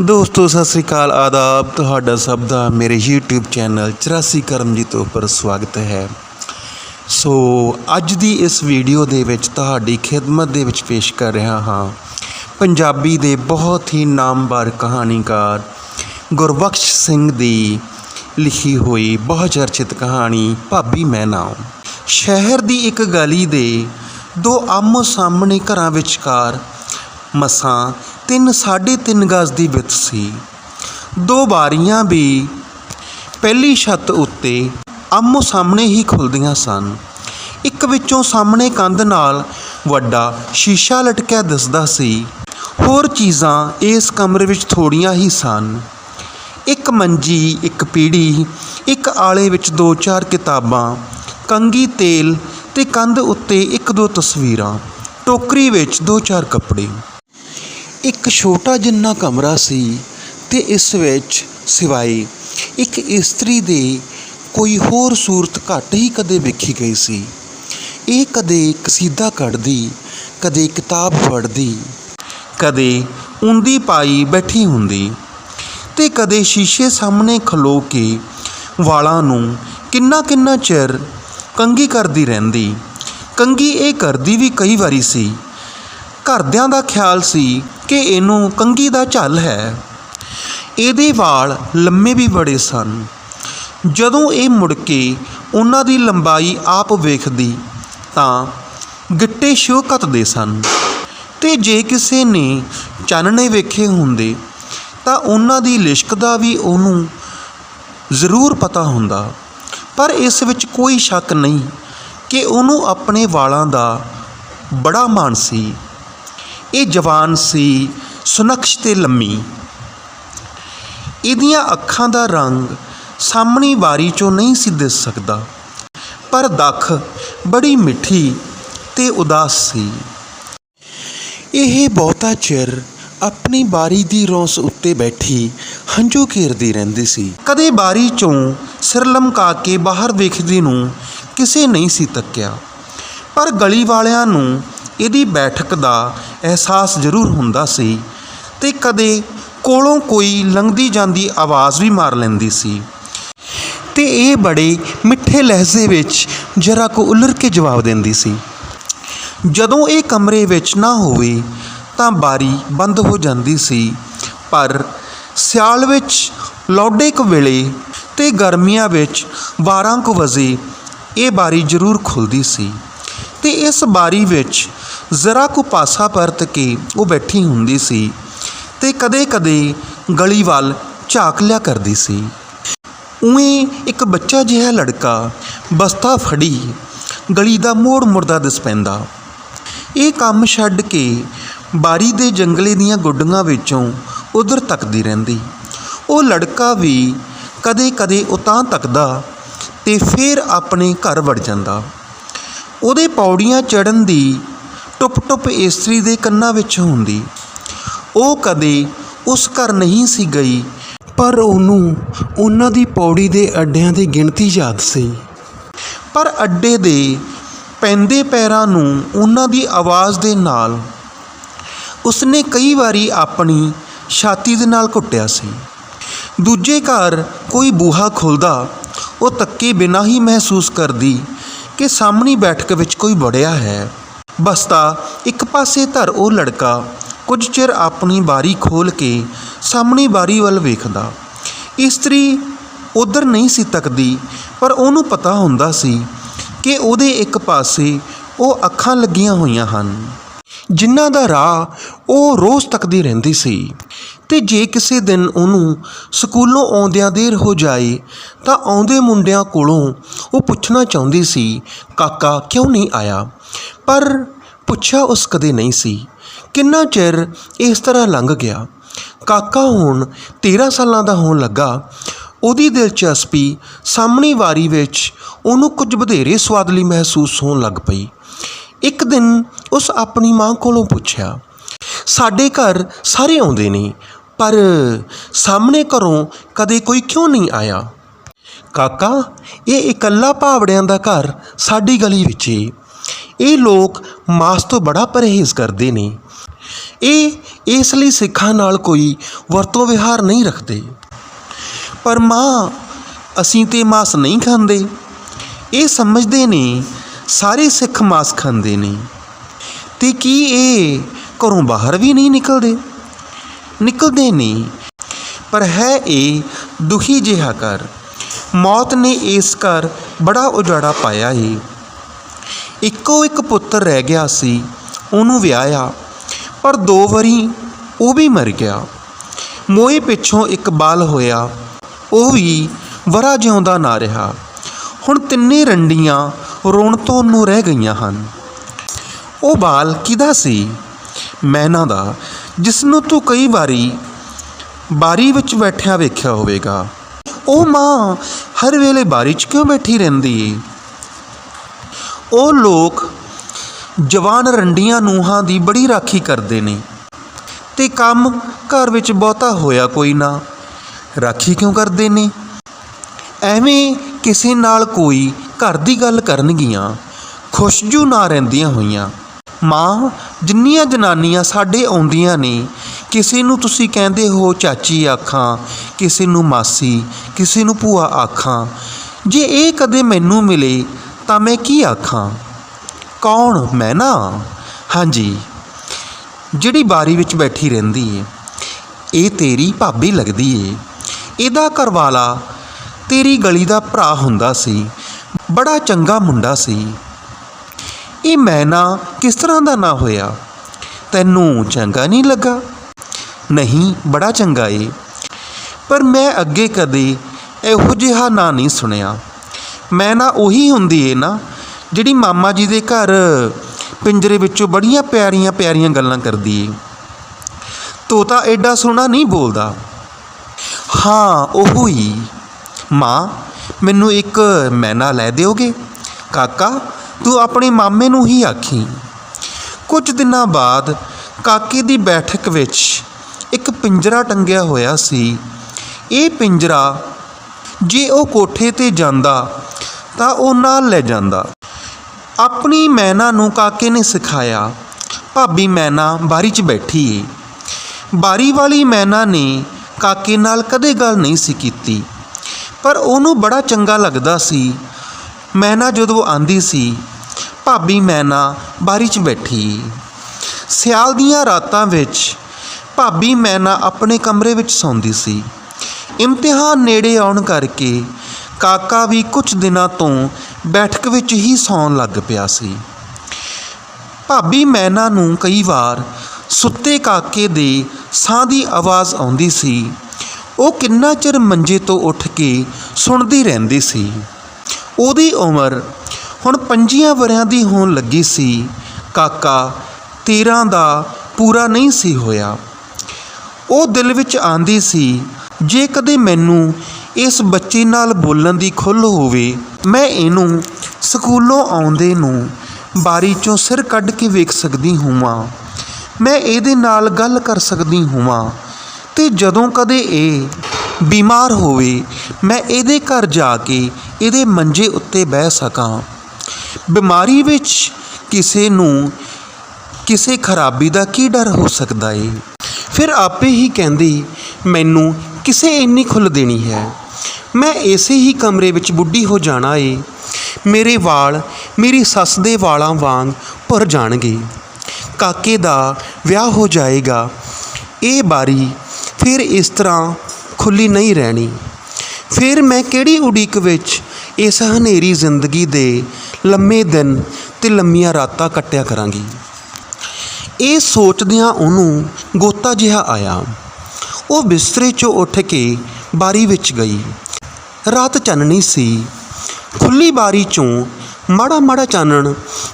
ਦੋਸਤੋ, ਸਤਿ ਸ੍ਰੀ ਅਕਾਲ, ਆਦਾਬ। ਤੁਹਾਡਾ ਸਭ ਦਾ ਮੇਰੇ YouTube ਚੈਨਲ 84 ਕਰਮਜੀਤ ਉੱਪਰ ਸਵਾਗਤ ਹੈ। ਸੋ, ਅੱਜ ਦੀ ਇਸ ਵੀਡੀਓ ਦੇ ਵਿੱਚ ਤੁਹਾਡੀ ਖਿਦਮਤ ਦੇ ਵਿੱਚ ਪੇਸ਼ ਕਰ ਰਿਹਾ ਹਾਂ। ਪੰਜਾਬੀ ਦੇ ਬਹੁਤ ਹੀ ਨਾਮਵਰ ਕਹਾਣੀਕਾਰ ਗੁਰਬਖਸ਼ ਸਿੰਘ ਦੀ ਲਿਖੀ ਹੋਈ ਬਹੁ ਚਰਚਿਤ ਕਹਾਣੀ, ਭਾਬੀ ਮੈਂ ਨਾਮ ਸ਼ਹਿਰ ਦੀ ਇੱਕ ਗਲੀ ਦੇ ਦੋ ਆਮੋ ਸਾਹਮਣੇ ਘਰਾਂ ਵਿਚਕਾਰ ਮਸਾਂ ਤਿੰਨ ਸਾਢੇ ਤਿੰਨ ਗਜ਼ ਦੀ ਵਿੱਥ ਸੀ। ਦੋ ਬਾਰੀਆਂ ਵੀ ਪਹਿਲੀ ਛੱਤ ਉੱਤੇ ਆਮੋ ਸਾਹਮਣੇ ਹੀ ਖੁੱਲਦੀਆਂ ਸਨ। ਇੱਕ ਵਿੱਚੋਂ ਸਾਹਮਣੇ ਕੰਧ ਨਾਲ ਵੱਡਾ ਸ਼ੀਸ਼ਾ ਲਟਕਿਆ ਦਿਸਦਾ ਸੀ। ਹੋਰ ਚੀਜ਼ਾਂ ਇਸ ਕਮਰੇ ਵਿੱਚ ਥੋੜੀਆਂ ਹੀ ਸਨ। ਇੱਕ ਮੰਜੀ, ਇੱਕ ਪੀੜੀ, ਇੱਕ ਆਲੇ ਵਿੱਚ ਦੋ ਚਾਰ ਕਿਤਾਬਾਂ ਕੰਗੀ ਤੇਲ ਤੇ ਕੰਧ ਉੱਤੇ ਇੱਕ ਦੋ ਤਸਵੀਰਾਂ, ਟੋਕਰੀ ਵਿੱਚ ਦੋ ਚਾਰ ਕੱਪੜੇ। ਇੱਕ ਛੋਟਾ ਜਿੰਨਾ ਕਮਰਾ ਸੀ ਤੇ ਇਸ ਵਿੱਚ ਸਿਵਾਏ ਇੱਕ ਇਸਤਰੀ ਦੇ ਕੋਈ ਹੋਰ ਸੂਰਤ ਘੱਟ ਹੀ ਕਦੇ ਵੇਖੀ ਗਈ ਸੀ। ਇਹ ਕਦੇ ਕਸੀਦਾ ਕੱਢਦੀ, ਕਦੇ ਕਿਤਾਬ ਫੜਦੀ, ਕਦੇ ਉਂਦੀ ਪਾਈ ਬੈਠੀ ਹੁੰਦੀ ਤੇ ਕਦੇ ਸ਼ੀਸ਼ੇ ਸਾਹਮਣੇ ਖਲੋ ਕੇ ਵਾਲਾਂ ਨੂੰ ਕਿੰਨਾ ਕਿੰਨਾ ਚਿਰ ਕੰਗੀ ਕਰਦੀ ਰਹਿੰਦੀ। ਕੰਗੀ ਇਹ ਕਰਦੀ ਵੀ ਕਈ ਵਾਰੀ ਸੀ। ਘਰਦਿਆਂ ਦਾ ਖਿਆਲ ਸੀ ਕਿ ਇਹਨੂੰ ਕੰਗੀ ਦਾ ਝੱਲ ਹੈ। ਇਹਦੇ ਵਾਲ ਲੰਮੇ ਵੀ ਬੜੇ ਸਨ। ਜਦੋਂ ਇਹ ਮੁੜ ਕੇ ਉਹਨਾਂ ਦੀ ਲੰਬਾਈ ਆਪ ਵੇਖਦੀ, ਤਾਂ ਗਿੱਟੇ ਸ਼ੋ ਘੱਟਦੇ ਸਨ। ਤੇ ਜੇ ਕਿਸੇ ਨੇ ਚਾਨਣੇ ਵੇਖੇ ਹੁੰਦੇ, ਤਾਂ ਉਹਨਾਂ ਦੀ ਲਿਸ਼ਕ ਦਾ ਵੀ ਉਹਨੂੰ ਜ਼ਰੂਰ ਪਤਾ ਹੁੰਦਾ। ਪਰ ਇਸ ਵਿੱਚ ਕੋਈ ਸ਼ੱਕ ਨਹੀਂ ਕਿ ਉਹਨੂੰ ਆਪਣੇ ਵਾਲਾਂ ਦਾ ਬੜਾ ਮਾਣ ਸੀ। ਇਹ ਜਵਾਨ ਸੀ ਸੁਨਕਸ਼ ਤੇ ਲੰਮੀ। ਇਹਦੀਆਂ ਅੱਖਾਂ ਦਾ ਰੰਗ ਸਾਹਮਣੀ ਵਾਰੀ ਚੋਂ ਨਹੀਂ ਸੀ ਦਿਸ ਸਕਦਾ, ਪਰ ਦੱਖ ਬੜੀ ਮਿੱਠੀ ਤੇ ਉਦਾਸ ਸੀ। ਇਹ ਬਹੁਤਾ ਚਿਰ ਆਪਣੀ ਬਾਰੀ ਦੀ ਰੌਂਸ ਉੱਤੇ ਬੈਠੀ ਹੰਝੂ ਘੇਰਦੀ ਰਹਿੰਦੀ ਸੀ। ਕਦੇ ਬਾਰੀ ਚੋਂ ਸਿਰ ਲਮਕਾ ਕੇ ਬਾਹਰ ਵੇਖਦੀ ਨੂੰ ਕਿਸੇ ਨਹੀਂ ਸੀ ਤੱਕਿਆ, ਪਰ ਗਲੀ ਵਾਲਿਆਂ ਨੂੰ ਇਹਦੀ ਬੈਠਕ ਦਾ ਅਹਿਸਾਸ ਜ਼ਰੂਰ ਹੁੰਦਾ ਸੀ ਤੇ ਕਦੇ ਕੋਲੋਂ ਕੋਈ ਲੰਘਦੀ ਜਾਂਦੀ ਆਵਾਜ਼ ਵੀ ਮਾਰ ਲੈਂਦੀ ਸੀ। ਤੇ ਇਹ ਬੜੇ ਮਿੱਠੇ ਲਹਿਜ਼ੇ ਵਿੱਚ ਜਰਾ ਕੁ ਉਲਰ ਕੇ ਜਵਾਬ ਦਿੰਦੀ ਸੀ। ਜਦੋਂ ਇਹ ਕਮਰੇ ਵਿੱਚ ਨਾ ਹੋਵੇ ਤਾਂ ਬਾਰੀ ਬੰਦ ਹੋ ਜਾਂਦੀ ਸੀ, ਪਰ ਸਿਆਲ ਵਿੱਚ ਲੌਡੇ ਕੁ ਵੇਲੇ ਤੇ ਗਰਮੀਆਂ ਵਿੱਚ 12 ਕੁ ਵਜੇ ਇਹ ਬਾਰੀ ਜ਼ਰੂਰ ਖੁੱਲਦੀ ਸੀ ਤੇ ਇਸ ਬਾਰੀ ਵਿੱਚ ਜ਼ਰਾ ਕੁ ਪਾਸਾ ਪਰਤ ਕੇ ਉਹ ਬੈਠੀ ਹੁੰਦੀ ਸੀ ਤੇ ਕਦੇ-ਕਦੇ ਗਲੀ ਵੱਲ ਝਾਕ ਲਿਆ ਕਰਦੀ ਸੀ। ਉਵੇਂ ਇੱਕ ਬੱਚਾ ਜਿਹਾ ਲੜਕਾ ਬਸਤਾ ਫੜੀ ਗਲੀ ਦਾ ਮੋੜ ਮੁਰਦਾ ਦਿਸ ਪੈਂਦਾ। ਇਹ ਕੰਮ ਛੱਡ ਕੇ ਬਾਰੀ ਦੇ ਜੰਗਲੇ ਦੀਆਂ ਗੁੱਡੀਆਂ ਵਿੱਚੋਂ ਉਧਰ ਤੱਕਦੀ ਰਹਿੰਦੀ। ਉਹ ਲੜਕਾ ਵੀ ਕਦੇ-ਕਦੇ ਉਤਾਂ ਤੱਕਦਾ ਤੇ ਫਿਰ ਆਪਣੇ ਘਰ ਵੜ ਜਾਂਦਾ। ਉਹਦੇ ਪੌੜੀਆਂ ਚੜਨ ਦੀ ਟੁੱਪ-ਟੁੱਪ ਇਸਤਰੀ ਦੇ ਕੰਨਾਂ ਵਿੱਚ ਹੁੰਦੀ। ਉਹ ਕਦੇ ਉਸ ਘਰ ਨਹੀਂ ਸੀ ਗਈ, ਪਰ ਉਹਨੂੰ ਉਹਨਾਂ ਦੀ ਪੌੜੀ ਦੇ ਅੱਡਿਆਂ ਦੀ ਗਿਣਤੀ ਯਾਦ ਸੀ। ਪਰ ਅੱਡੇ ਦੇ ਪੈਂਦੇ ਪੈਰਾਂ ਨੂੰ ਉਹਨਾਂ ਦੀ ਆਵਾਜ਼ ਦੇ ਨਾਲ ਉਸਨੇ ਕਈ ਵਾਰੀ ਆਪਣੀ ਛਾਤੀ ਦੇ ਨਾਲ ਘੁੱਟਿਆ ਸੀ। ਦੂਜੇ ਘਰ ਕੋਈ ਬੂਹਾ ਖੁੱਲਦਾ, ਉਹ ਤੱਕੇ ਬਿਨਾਂ ਹੀ ਮਹਿਸੂਸ ਕਰਦੀ ਕਿ ਸਾਹਮਣੀ ਬੈਠਕ ਵਿੱਚ ਕੋਈ ਵੜਿਆ ਹੈ। ਬਸਤਾ ਇੱਕ ਪਾਸੇ ਧਰ ਉਹ ਲੜਕਾ, ਕੁਝ ਚਿਰ ਆਪਣੀ ਬਾਰੀ ਖੋਲ ਕੇ ਸਾਹਮਣੀ ਬਾਰੀ ਵੱਲ ਵੇਖਦਾ। ਇਸਤਰੀ ਉਧਰ ਨਹੀਂ ਸੀ ਤੱਕਦੀ, ਪਰ ਉਹਨੂੰ ਪਤਾ ਹੁੰਦਾ ਸੀ ਕਿ ਉਹਦੇ ਇੱਕ ਪਾਸੇ ਉਹ ਅੱਖਾਂ ਲੱਗੀਆਂ ਹੋਈਆਂ ਹਨ। ਜਿਨ੍ਹਾਂ ਦਾ ਰਾਹ ਉਹ ਰੋਜ਼ ਤੱਕਦੀ ਰਹਿੰਦੀ ਸੀ। ਤੇ ਜੇ ਕਿਸੇ ਦਿਨ ਉਹਨੂੰ ਸਕੂਲੋਂ ਆਉਂਦਿਆਂ ਦੇਰ ਹੋ ਜਾਏ, ਤਾਂ ਆਉਂਦੇ ਮੁੰਡਿਆਂ ਕੋਲੋਂ ਉਹ ਪੁੱਛਣਾ ਚਾਹੁੰਦੀ ਸੀ, ਕਾਕਾ, ਕਿਉਂ ਨਹੀਂ ਆਇਆ? ਪਰ ਪੁੱਛਿਆ ਉਸ ਕਦੇ ਨਹੀਂ ਸੀ, ਕਿੰਨਾ ਚਿਰ ਇਸ ਤਰ੍ਹਾਂ ਲੰਘ ਗਿਆ। ਕਾਕਾ ਹੁਣ 13 ਸਾਲਾਂ ਦਾ ਹੋਣ ਲੱਗਾ। ਉਹਦੀ ਦਿਲਚਸਪੀ ਸਾਹਮਣੀ ਵਾਰੀ ਵਿੱਚ ਉਹਨੂੰ ਕੁਝ ਵਧੇਰੇ ਸਵਾਦਲੀ ਮਹਿਸੂਸ ਹੋਣ ਲੱਗ ਪਈ। ਇੱਕ ਦਿਨ ਉਸ ਆਪਣੀ ਮਾਂ ਕੋਲੋਂ ਪੁੱਛਿਆ, ਸਾਡੇ ਘਰ ਸਾਰੇ ਆਉਂਦੇ ਨੇ, ਪਰ ਸਾਹਮਣੇ ਘਰੋਂ ਕਦੇ ਕੋਈ ਕਿਉਂ ਨਹੀਂ ਆਇਆ? ਕਾਕਾ, ਇਹ ਇਕੱਲਾ ਭਾਵੜਿਆਂ ਦਾ ਘਰ ਸਾਡੀ ਗਲੀ ਵਿੱਚ ਏ। ਇਹ ਲੋਕ ਮਾਸ ਤੋਂ ਬੜਾ ਪਰਹੇਜ਼ ਕਰਦੇ ਨੇ। ਇਹ ਇਸ ਲਈ ਸਿੱਖਾਂ ਨਾਲ ਕੋਈ ਵਰਤੋਂ ਵਿਹਾਰ ਨਹੀਂ ਰੱਖਦੇ। ਪਰ ਮਾਂ, ਅਸੀਂ ਤੇ ਮਾਸ ਨਹੀਂ ਖਾਂਦੇ। ਇਹ ਸਮਝਦੇ ਨੇ, ਸਾਰੇ ਸਿੱਖ ਮਾਸ ਖਾਂਦੇ ਨੇ। ਤੇ ਕੀ ਇਹ ਘਰੋਂ ਬਾਹਰ ਵੀ ਨਹੀਂ ਨਿਕਲਦੇ? ਨਿਕਲਦੇ ਨਹੀਂ ਪਰ ਹੈ ਇਹ ਦੁਖੀ ਜਿਹਾ ਕਰ ਮੌਤ ਨੇ ਇਸ ਘਰ ਬੜਾ ਉਜਾੜਾ ਪਾਇਆ ਏ। ਇੱਕੋ ਇੱਕ ਪੁੱਤਰ ਰਹਿ ਗਿਆ ਸੀ, ਉਹਨੂੰ ਵਿਆਹਿਆ, ਪਰ ਦੋ ਵਾਰੀ ਉਹ ਵੀ ਮਰ ਗਿਆ। ਮੋਏ ਪਿੱਛੋਂ ਇੱਕ ਬਾਲ ਹੋਇਆ, ਉਹ ਵੀ ਵਰਾ ਜਿਉਂਦਾ ਨਾ ਰਿਹਾ। ਹੁਣ ਤਿੰਨੇ ਰੰਡੀਆਂ ਰੋਣ ਤੋਂ ਨੂੰ ਰਹਿ ਗਈਆਂ ਹਨ। ਉਹ ਬਾਲ ਕਿਹਦਾ ਸੀ? ਮੈਨਾ ਦਾ ਜਿਸ ਨੂੰ ਤੂੰ ਕਈ ਵਾਰੀ ਬਾਰੀ ਵਿੱਚ ਬੈਠਿਆ ਵੇਖਿਆ ਹੋਵੇਗਾ। ਉਹ ਮਾਂ ਹਰ ਵੇਲੇ ਬਾਰੀ 'ਚ ਕਿਉਂ ਬੈਠੀ ਰਹਿੰਦੀ ਏ? ਉਹ ਲੋਕ ਜਵਾਨ ਰੰਡੀਆਂ ਨੂੰਹਾਂ ਦੀ ਬੜੀ ਰਾਖੀ ਕਰਦੇ ਨੇ ਤੇ ਕੰਮ ਘਰ ਵਿੱਚ ਬਹੁਤਾ ਹੋਇਆ ਕੋਈ ਨਾ। ਰਾਖੀ ਕਿਉਂ ਕਰਦੇ ਨੇ? ਐਵੇਂ ਕਿਸੇ ਨਾਲ ਕੋਈ ਘਰ ਦੀ ਗੱਲ ਕਰਨਗੀਆਂ, ਖੁਸ਼ਜੂ ਨਾ ਰਹਿੰਦੀਆਂ ਹੋਈਆਂ। ਮਾਂ, ਜਿੰਨੀਆਂ ਜਨਾਨੀਆਂ ਸਾਡੇ ਆਉਂਦੀਆਂ ਨੇ, ਕਿਸੇ ਨੂੰ ਤੁਸੀਂ ਕਹਿੰਦੇ ਹੋ ਚਾਚੀ ਆਖਾਂ, ਕਿਸੇ ਨੂੰ ਮਾਸੀ, ਕਿਸੇ ਨੂੰ ਭੂਆ ਆਖਾਂ, ਜੇ ਇਹ ਕਦੇ ਮੈਨੂੰ ਮਿਲੇ ਤਾਂ ਮੈਂ ਕੀ ਆਖਾਂ? ਕੌਣ ਮੈਂ ਨਾ? ਹਾਂਜੀ, ਜਿਹੜੀ ਬਾਰੀ ਵਿੱਚ ਬੈਠੀ ਰਹਿੰਦੀ ਏ, ਇਹ ਤੇਰੀ ਭਾਬੀ ਲੱਗਦੀ ਏ। ਇਹਦਾ ਘਰਵਾਲਾ ਤੇਰੀ ਗਲੀ ਦਾ ਭਰਾ ਹੁੰਦਾ ਸੀ, ਬੜਾ ਚੰਗਾ ਮੁੰਡਾ ਸੀ। ਇਹ ਮੈਂ ਨਾ ਕਿਸ ਤਰ੍ਹਾਂ ਦਾ ਨਾ ਹੋਇਆ? ਤੈਨੂੰ ਚੰਗਾ ਨਹੀਂ ਲੱਗਾ? ਨਹੀਂ, ਬੜਾ ਚੰਗਾ ਏ। ਪਰ ਮੈਂ ਅੱਗੇ ਕਦੇ ਇਹੋ ਜਿਹਾ ਨਾਂ ਨਹੀਂ ਸੁਣਿਆ। ਮੈਂ ਨਾ ਉਹੀ ਹੁੰਦੀ ਏ ਨਾ, ਜਿਹੜੀ ਮਾਮਾ ਜੀ ਦੇ ਘਰ ਪਿੰਜਰੇ ਵਿੱਚੋਂ ਬੜੀਆਂ ਪਿਆਰੀਆਂ ਪਿਆਰੀਆਂ ਗੱਲਾਂ ਕਰਦੀ ਏ। ਤੋਤਾ ਐਡਾ ਸੋਹਣਾ ਨਹੀਂ ਬੋਲਦਾ। ਹਾਂ, ਉਹ ਹੀ। ਮਾਂ, ਮੈਨੂੰ ਇੱਕ ਮੈਨਾ ਲੈ ਦਿਓਗੇ? ਕਾਕਾ, ਤੂੰ ਆਪਣੇ ਮਾਮੇ ਨੂੰ ਹੀ ਆਖੀ। ਕੁਝ ਦਿਨਾਂ ਬਾਅਦ ਕਾਕੇ ਦੀ ਬੈਠਕ ਵਿੱਚ ਇੱਕ ਪਿੰਜਰਾ ਟੰਗਿਆ ਹੋਇਆ ਸੀ। ਇਹ ਪਿੰਜਰਾ ਜੇ ਉਹ ਕੋਠੇ ਤੇ ਜਾਂਦਾ ਤਾਂ ਉਹ ਨਾਲ ਲੈ ਜਾਂਦਾ। ਆਪਣੀ ਮੈਨਾ ਨੂੰ ਕਾਕੇ ਨੇ ਸਿਖਾਇਆ, ਭਾਬੀ ਮੈਨਾ ਬਾਰੀ 'ਚ ਬੈਠੀ ਏ। ਬਾਰੀ ਵਾਲੀ ਮੈਨਾ ਨੇ ਕਾਕੇ ਨਾਲ ਕਦੇ ਗੱਲ ਨਹੀਂ ਸੀ ਕੀਤੀ, ਪਰ ਉਹਨੂੰ ਬੜਾ ਚੰਗਾ ਲੱਗਦਾ ਸੀ। ਮੈਨਾ ਜਦੋਂ ਆਂਦੀ ਸੀ, ਭਾਬੀ ਮੈਨਾ ਬਾਰੀ 'ਚ ਬੈਠੀ ਸਿਆਲ ਦੀਆਂ ਰਾਤਾਂ ਵਿੱਚ ਭਾਬੀ ਮੈਨਾ ਆਪਣੇ ਕਮਰੇ ਵਿੱਚ ਸੌਂਦੀ ਸੀ। ਇਮਤਿਹਾਨ ਨੇੜੇ ਆਉਣ ਕਰਕੇ ਕਾਕਾ ਵੀ ਕੁਝ ਦਿਨਾਂ ਤੋਂ ਬੈਠਕ ਵਿੱਚ ਹੀ ਸੌਣ ਲੱਗ ਪਿਆ ਸੀ। ਭਾਬੀ ਮੈਨਾ ਨੂੰ ਕਈ ਵਾਰ ਸੁੱਤੇ ਕਾਕੇ ਦੇ ਸਾਹ ਦੀ ਆਵਾਜ਼ ਆਉਂਦੀ ਸੀ। ਉਹ ਕਿੰਨਾ ਚਿਰ ਮੰਜੇ ਤੋਂ ਉੱਠ ਕੇ ਸੁਣਦੀ ਰਹਿੰਦੀ ਸੀ। ਉਹਦੀ ਉਮਰ ਹੁਣ ਪੰਜੀਆਂ ਵਰਿਆਂ ਦੀ ਹੋਣ ਲੱਗੀ ਸੀ। ਕਾਕਾ 13 ਦਾ ਪੂਰਾ ਨਹੀਂ ਸੀ ਹੋਇਆ। ਉਹ ਦਿਲ ਵਿੱਚ ਆਂਦੀ ਸੀ, ਜੇ ਕਦੇ ਮੈਨੂੰ ਇਸ ਬੱਚੇ ਨਾਲ ਬੋਲਣ ਦੀ ਖੁੱਲ੍ਹ ਹੋਵੇ, ਮੈਂ ਇਹਨੂੰ ਸਕੂਲੋਂ ਆਉਂਦੇ ਨੂੰ ਬਾਰੀ ਚੋਂ ਸਿਰ ਕੱਢ ਕੇ ਵੇਖ ਸਕਦੀ ਹੋਵਾਂ। ਮੈਂ ਇਹਦੇ ਨਾਲ ਗੱਲ ਕਰ ਸਕਦੀ ਹੋਵਾਂ ਤੇ ਜਦੋਂ ਕਦੇ ਇਹ ਬਿਮਾਰ ਹੋਵੇ, ਮੈਂ ਇਹਦੇ ਘਰ ਜਾ ਕੇ ਇਹਦੇ ਮੰਜੇ ਉੱਤੇ ਬਹਿ ਸਕਾਂ। ਬਿਮਾਰੀ ਵਿੱਚ ਕਿਸੇ ਨੂੰ ਕਿਸੇ ਖਰਾਬੀ ਦਾ ਕੀ ਡਰ ਹੋ ਸਕਦਾ ਏ? ਫਿਰ ਆਪੇ ਹੀ ਕਹਿੰਦੀ, ਮੈਨੂੰ ਕਿਸੇ ਇੰਨੀ ਖੁੱਲ੍ਹ ਦੇਣੀ ਹੈ। ਮੈਂ ਇਸੇ ਹੀ ਕਮਰੇ ਵਿੱਚ ਬੁੱਢੀ ਹੋ ਜਾਣਾ ਏ। ਮੇਰੇ ਵਾਲ ਮੇਰੀ ਸੱਸ ਦੇ ਵਾਲਾਂ ਵਾਂਗ ਭਰ ਜਾਣਗੇ। ਕਾਕੇ ਦਾ ਵਿਆਹ ਹੋ ਜਾਏਗਾ। ਇਹ ਬਾਰੀ ਫਿਰ ਇਸ ਤਰ੍ਹਾਂ ਖੁੱਲੀ ਨਹੀਂ ਰਹਿਣੀ। ਫਿਰ ਮੈਂ ਕਿਹੜੀ ਉਡੀਕ ਵਿੱਚ ਇਸ ਹਨੇਰੀ ਜ਼ਿੰਦਗੀ ਦੇ ਲੰਮੇ ਦਿਨ ਤੇ ਲੰਮੀਆਂ ਰਾਤਾਂ ਕੱਟਿਆ ਕਰਾਂਗੀ? ਇਹ ਸੋਚਦਿਆਂ ਉਹਨੂੰ ਗੋਤਾ ਜਿਹਾ ਆਇਆ। ਉਹ ਬਿਸਤਰੇ 'ਚੋਂ ਉੱਠ ਕੇ ਬਾਰੀ ਵਿੱਚ ਗਈ। ਰਾਤ ਚਾਨਣੀ ਸੀ। ਖੁੱਲੀ ਬਾਰੀ 'ਚੋਂ ਮਾੜਾ ਮਾੜਾ ਚਾਨਣ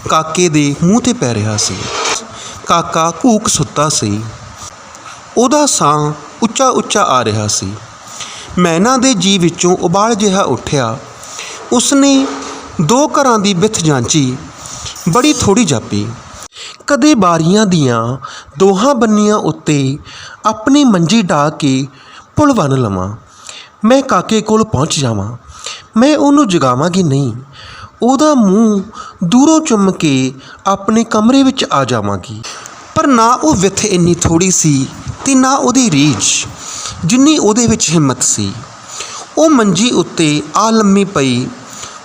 ਕਾਕੇ ਦੇ ਮੂੰਹ ਤੇ ਪੈ ਰਿਹਾ ਸੀ। ਕਾਕਾ ਘੂਕ ਸੁੱਤਾ ਸੀ। ਉਹਦਾ ਸਾਹ ਉੱਚਾ ਉੱਚਾ ਆ ਰਿਹਾ ਸੀ। ਮੈਨਾ ਦੇ ਜੀ ਵਿੱਚੋਂ ਉਬਾਲ ਜਿਹਾ ਉੱਠਿਆ। ਉਸਨੇ ਦੋ ਘਰਾਂ ਦੀ ਬਿੱਥ ਜਾਂਚੀ। ਬੜੀ ਥੋੜੀ ਜਾਪੀ। ਕਦੇ ਬਾਰੀਆਂ ਦੀਆਂ ਦੋਹਾਂ ਬੰਨੀਆਂ ਉੱਤੇ ਆਪਣੀ ਮੰਜੀ ਢਾ ਕੇ ਪੁਲ ਬੰਨ ਲਵਾਂ। ਮੈਂ ਕਾਕੇ ਕੋਲ ਪਹੁੰਚ ਜਾਵਾਂ। ਮੈਂ ਉਹਨੂੰ ਜਗਾਵਾਂਗੀ ਨਹੀਂ। ਉਹਦਾ ਮੂੰਹ ਦੂਰੋਂ ਚੁੰਮ ਕੇ ਆਪਣੇ ਕਮਰੇ ਵਿੱਚ ਆ ਜਾਵਾਂਗੀ। ਪਰ ਨਾ ਉਹ ਵਿਥ ਇੰਨੀ ਥੋੜੀ ਸੀ ਤੇ ਨਾ ਉਹਦੀ ਰੀਝ, ਜਿੰਨੀ ਉਹਦੇ ਵਿੱਚ ਹਿੰਮਤ ਸੀ। ਉਹ ਮੰਜੀ ਉੱਤੇ ਆ ਲੰਮੀ ਪਈ।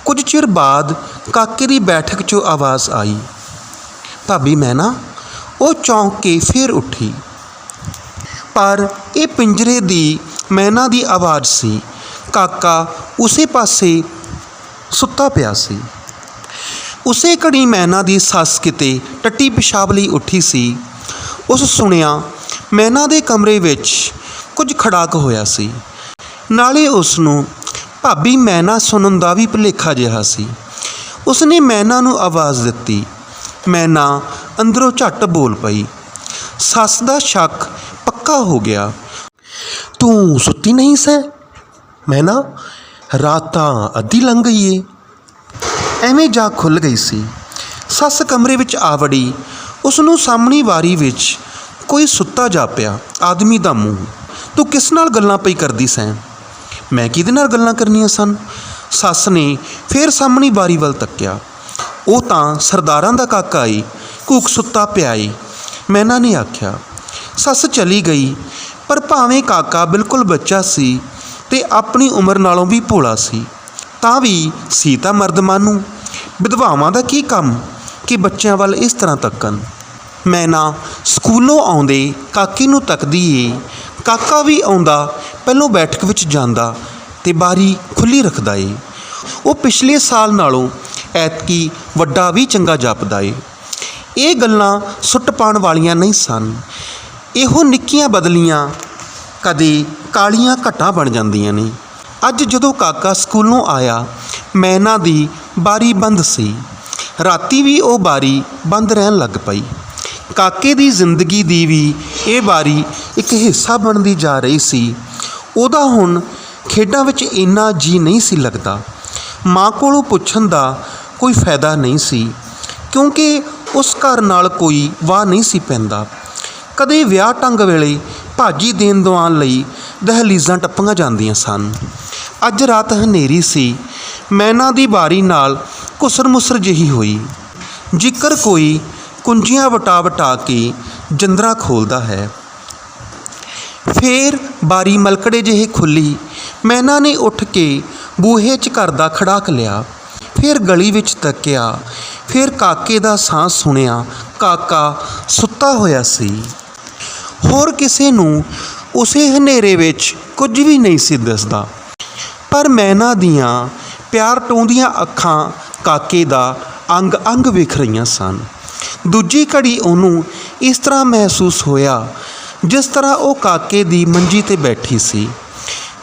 ਕੁਝ ਚਿਰ ਬਾਅਦ ਕਾਕੇ ਦੀ ਬੈਠਕ 'ਚੋਂ ਆਵਾਜ਼ ਆਈ। ਭਾਬੀ, ਮੈਂ ਨਾ, ਉਹ ਚੌਂਕ ਕੇ ਫਿਰ ਉੱਠੀ। ਪਰ ਇਹ ਪਿੰਜਰੇ ਦੀ ਮੈਨਾ ਦੀ ਆਵਾਜ਼ ਸੀ। ਕਾਕਾ ਉਸੇ ਪਾਸੇ ਸੁੱਤਾ ਪਿਆ ਸੀ। ਉਸੇ ਘੜੀ ਮੈਨਾ ਦੀ ਸੱਸ ਕਿਤੇ ਟੱਟੀ ਪਿਸ਼ਾਬ ਲਈ ਉੱਠੀ ਸੀ। ਉਸ ਸੁਣਿਆ ਮੈਨਾ ਦੇ ਕਮਰੇ ਵਿੱਚ ਕੁਝ ਖੜਾਕ ਹੋਇਆ ਸੀ। ਨਾਲੇ ਉਸ ਨੂੰ ਭਾਬੀ ਮੈਨਾ ਸੁਣਨ ਦਾ ਵੀ ਭੁਲੇਖਾ ਜਿਹਾ ਸੀ। ਉਸਨੇ ਮੈਨਾ ਨੂੰ ਆਵਾਜ਼ ਦਿੱਤੀ। ਮੈਨਾ ਅੰਦਰੋਂ ਝੱਟ ਬੋਲ ਪਈ। ਸੱਸ ਦਾ ਸ਼ੱਕ ਪੱਕਾ ਹੋ ਗਿਆ। ਤੂੰ ਸੁੱਤੀ ਨਹੀਂ ਸੈਂ? ਮੈਨਾ ਰਾਤ ਤਾਂ ਅੱਧੀ ਲੰਘ ਗਈ ਏ। ਐਵੇਂ ਜਾ ਖੁੱਲ ਗਈ ਸੀ। ਸੱਸ ਕਮਰੇ ਵਿੱਚ ਆ ਵੜੀ। ਉਸ ਨੂੰ ਸਾਹਮਣੀ ਵਾਰੀ ਵਿੱਚ ਕੋਈ ਸੁੱਤਾ ਜਾਪਿਆ ਆਦਮੀ ਦਾ ਮੂੰਹ। ਤੂੰ ਕਿਸ ਨਾਲ ਗੱਲਾਂ ਪਈ ਕਰਦੀ ਸੈਂ? ਮੈਂ ਕਿਹਦੇ ਨਾਲ ਗੱਲਾਂ ਕਰਨੀਆਂ ਸਨ? ਸੱਸ ਨੇ ਫੇਰ ਸਾਹਮਣੀ ਵਾਰੀ ਵੱਲ ਤੱਕਿਆ। ਉਹ ਤਾਂ ਸਰਦਾਰਾਂ ਦਾ ਕਾਕਾ ਈ ਕੂਕ ਸੁੱਤਾ ਪਿਆ ਈ। ਮੈਨਾਂ ਨੇ ਆਖਿਆ, ਸੱਸ ਚਲੀ ਗਈ। ਪਰ ਭਾਵੇਂ ਕਾਕਾ ਬਿਲਕੁਲ ਬੱਚਾ ਸੀ ਤੇ ਆਪਣੀ ਉਮਰ ਨਾਲੋਂ ਵੀ ਭੋਲਾ ਸੀ, ਤਾਂ ਵੀ ਸੀ ਤਾਂ ਮਰਦਮਾਨੂ ਵਿਧਵਾਵਾਂ ਦਾ ਕੀ ਕੰਮ ਕਿ ਬੱਚਿਆਂ ਵੱਲ ਇਸ ਤਰ੍ਹਾਂ ਤੱਕਣ? ਮੈਂ ਨਾ ਸਕੂਲੋਂ ਆਉਂਦੇ ਕਾਕੀ ਨੂੰ ਤੱਕਦੀ ਏ। ਕਾਕਾ ਵੀ ਆਉਂਦਾ, ਪਹਿਲੋਂ ਬੈਠਕ ਵਿੱਚ ਜਾਂਦਾ ਤੇ ਬਾਰੀ ਖੁੱਲੀ ਰੱਖਦਾ ਏ। ਉਹ ਪਿਛਲੇ ਸਾਲ ਨਾਲੋਂ ਐਤਕੀ ਵੱਡਾ ਵੀ ਚੰਗਾ ਜਾਪਦਾ ਏ। ਇਹ ਗੱਲਾਂ ਸੁੱਟ ਪਾਉਣ ਵਾਲੀਆਂ ਨਹੀਂ ਸਨ। ਇਹੋ ਨਿੱਕੀਆਂ ਬਦਲੀਆਂ ਕਦੇ ਕਾਲੀਆਂ ਘਟਾਂ ਬਣ ਜਾਂਦੀਆਂ ਨੇ। ਅੱਜ ਜਦੋਂ ਕਾਕਾ ਸਕੂਲੋਂ ਆਇਆ ਮੈਨਾ ਦੀ ਬਾਰੀ ਬੰਦ ਸੀ। ਰਾਤੀ ਵੀ ਉਹ ਬਾਰੀ ਬੰਦ ਰਹਿਣ ਲੱਗ ਪਈ। ਕਾਕੇ ਦੀ ਜ਼ਿੰਦਗੀ ਦੀ ਵੀ ਇਹ ਬਾਰੀ ਇੱਕ ਹਿੱਸਾ ਬਣਦੀ ਜਾ ਰਹੀ ਸੀ। ਉਹਦਾ ਹੁਣ ਖੇਡਾਂ ਵਿੱਚ ਇੰਨਾ ਜੀ ਨਹੀਂ ਸੀ ਲੱਗਦਾ। ਮਾਂ ਕੋਲੋਂ ਪੁੱਛਣ ਦਾ ਕੋਈ ਫਾਇਦਾ ਨਹੀਂ ਸੀ, ਕਿਉਂਕਿ ਉਸ ਘਰ ਨਾਲ ਕੋਈ ਵਾਹ ਨਹੀਂ ਸੀ ਪੈਂਦਾ। ਕਦੇ ਵਿਆਹ ਟੰਗ ਵੇਲੇ ਭਾਜੀ ਦੇਣ ਦਵਾਨ ਲਈ ਦਹਲੀਜ਼ਾਂ ਟੱਪੀਆਂ ਜਾਂਦੀਆਂ ਸਨ। ਅੱਜ ਰਾਤ ਹਨੇਰੀ ਸੀ। ਮੈਨਾ ਦੀ ਬਾਰੀ ਨਾਲ ਕੁਸਰ ਮੁਸਰ ਜਿਹੀ ਹੋਈ। ਜਿਕਰ ਕੋਈ ਕੁੰਜੀਆਂ ਵਟਾ ਵਟਾ ਕੇ ਜੰਦਰਾ ਖੋਲਦਾ ਹੈ। ਫੇਰ ਬਾਰੀ ਮਲਕੜੇ ਜਿਹੇ ਖੁੱਲੀ ਮੈਨਾ ਨੇ ਉੱਠ ਕੇ ਬੂਹੇ 'ਚ ਘਰ ਦਾ ਖੜਾਕ ਲਿਆ। ਫਿਰ ਗਲੀ ਵਿੱਚ ਤੱਕਿਆ। ਫਿਰ ਕਾਕੇ ਦਾ ਸਾਹ ਸੁਣਿਆ। ਕਾਕਾ ਸੁੱਤਾ ਹੋਇਆ ਸੀ। ਹੋਰ ਕਿਸੇ ਨੂੰ ਉਸੇ ਹਨੇਰੇ ਵਿੱਚ ਕੁਝ ਵੀ ਨਹੀਂ ਸੀ ਦਿਸਦਾ। ਪਰ ਮੈਨਾ ਦੀਆਂ ਪਿਆਰ ਟੋਂਦੀਆਂ ਅੱਖਾਂ ਕਾਕੇ ਦਾ ਅੰਗ ਅੰਗ ਵਿਖ ਰਹੀਆਂ ਸਨ। ਦੂਜੀ ਘੜੀ ਉਹਨੂੰ ਇਸ ਤਰ੍ਹਾਂ ਮਹਿਸੂਸ ਹੋਇਆ ਜਿਸ ਤਰ੍ਹਾਂ ਉਹ ਕਾਕੇ ਦੀ ਮੰਜੀ ਤੇ ਬੈਠੀ ਸੀ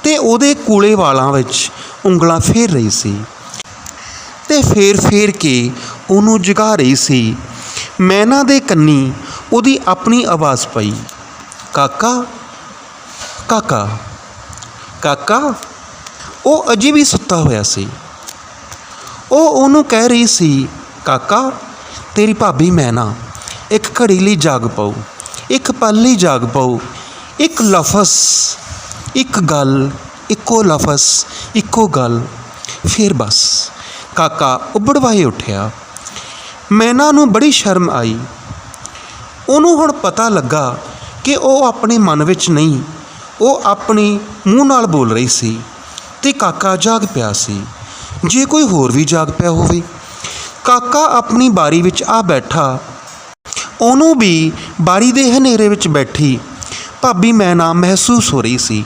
ਤੇ ਉਹਦੇ ਕੂਲੇ ਵਾਲਾਂ ਵਿੱਚ ਉਂਗਲਾਂ ਫੇਰ ਰਹੀ ਸੀ ਤੇ ਫੇਰ ਫੇਰ ਕੇ ਉਹਨੂੰ ਜਗਾ ਰਹੀ ਸੀ। ਮੈਨਾ ਦੇ ਕੰਨੀ ਉਹਦੀ ਆਪਣੀ ਆਵਾਜ਼ ਪਈ। ਕਾਕਾ ਕਾਕਾ ਕਾਕਾ, ਉਹ ਅਜੇ ਵੀ ਸੁੱਤਾ ਹੋਇਆ ਸੀ। ਉਹ ਉਹਨੂੰ ਕਹਿ ਰਹੀ ਸੀ, ਕਾਕਾ, ਤੇਰੀ ਭਾਬੀ ਮੈਨਾ ਇੱਕ ਘੜੀ ਲਈ ਜਾਗ ਪਾਉ ਇੱਕ ਪਲ ਲਈ ਜਾਗ ਪਾਉ ਇੱਕ ਲਫ਼ਜ਼, ਇੱਕ ਗੱਲ, ਇੱਕੋ ਲਫ਼ਜ਼, ਇੱਕੋ ਗੱਲ, ਫਿਰ ਬਸ, ਕਾਕਾ ਉੱਬੜਵਾਏ ਉੱਠਿਆ। ਮੈਨਾ ਨੂੰ ਬੜੀ ਸ਼ਰਮ ਆਈ। ਉਹਨੂੰ ਹੁਣ ਪਤਾ ਲੱਗਾ ਕਿ ਉਹ ਆਪਣੇ ਮਨ ਵਿੱਚ ਨਹੀਂ, ਉਹ ਆਪਣੀ ਮੂੰਹ ਨਾਲ ਬੋਲ ਰਹੀ ਸੀ ਤੇ ਕਾਕਾ ਜਾਗ ਪਿਆ ਸੀ। ਜੇ ਕੋਈ ਹੋਰ ਵੀ ਜਾਗ ਪਿਆ ਹੋਵੇ, ਕਾਕਾ ਆਪਣੀ ਬਾਰੀ ਵਿੱਚ ਆ ਬੈਠਾ। ਉਹਨੂੰ ਵੀ ਬਾਰੀ ਦੇ ਹਨੇਰੇ ਵਿੱਚ ਬੈਠੀ ਭਾਬੀ ਮੈਨਾ ਮਹਿਸੂਸ ਹੋ ਰਹੀ ਸੀ।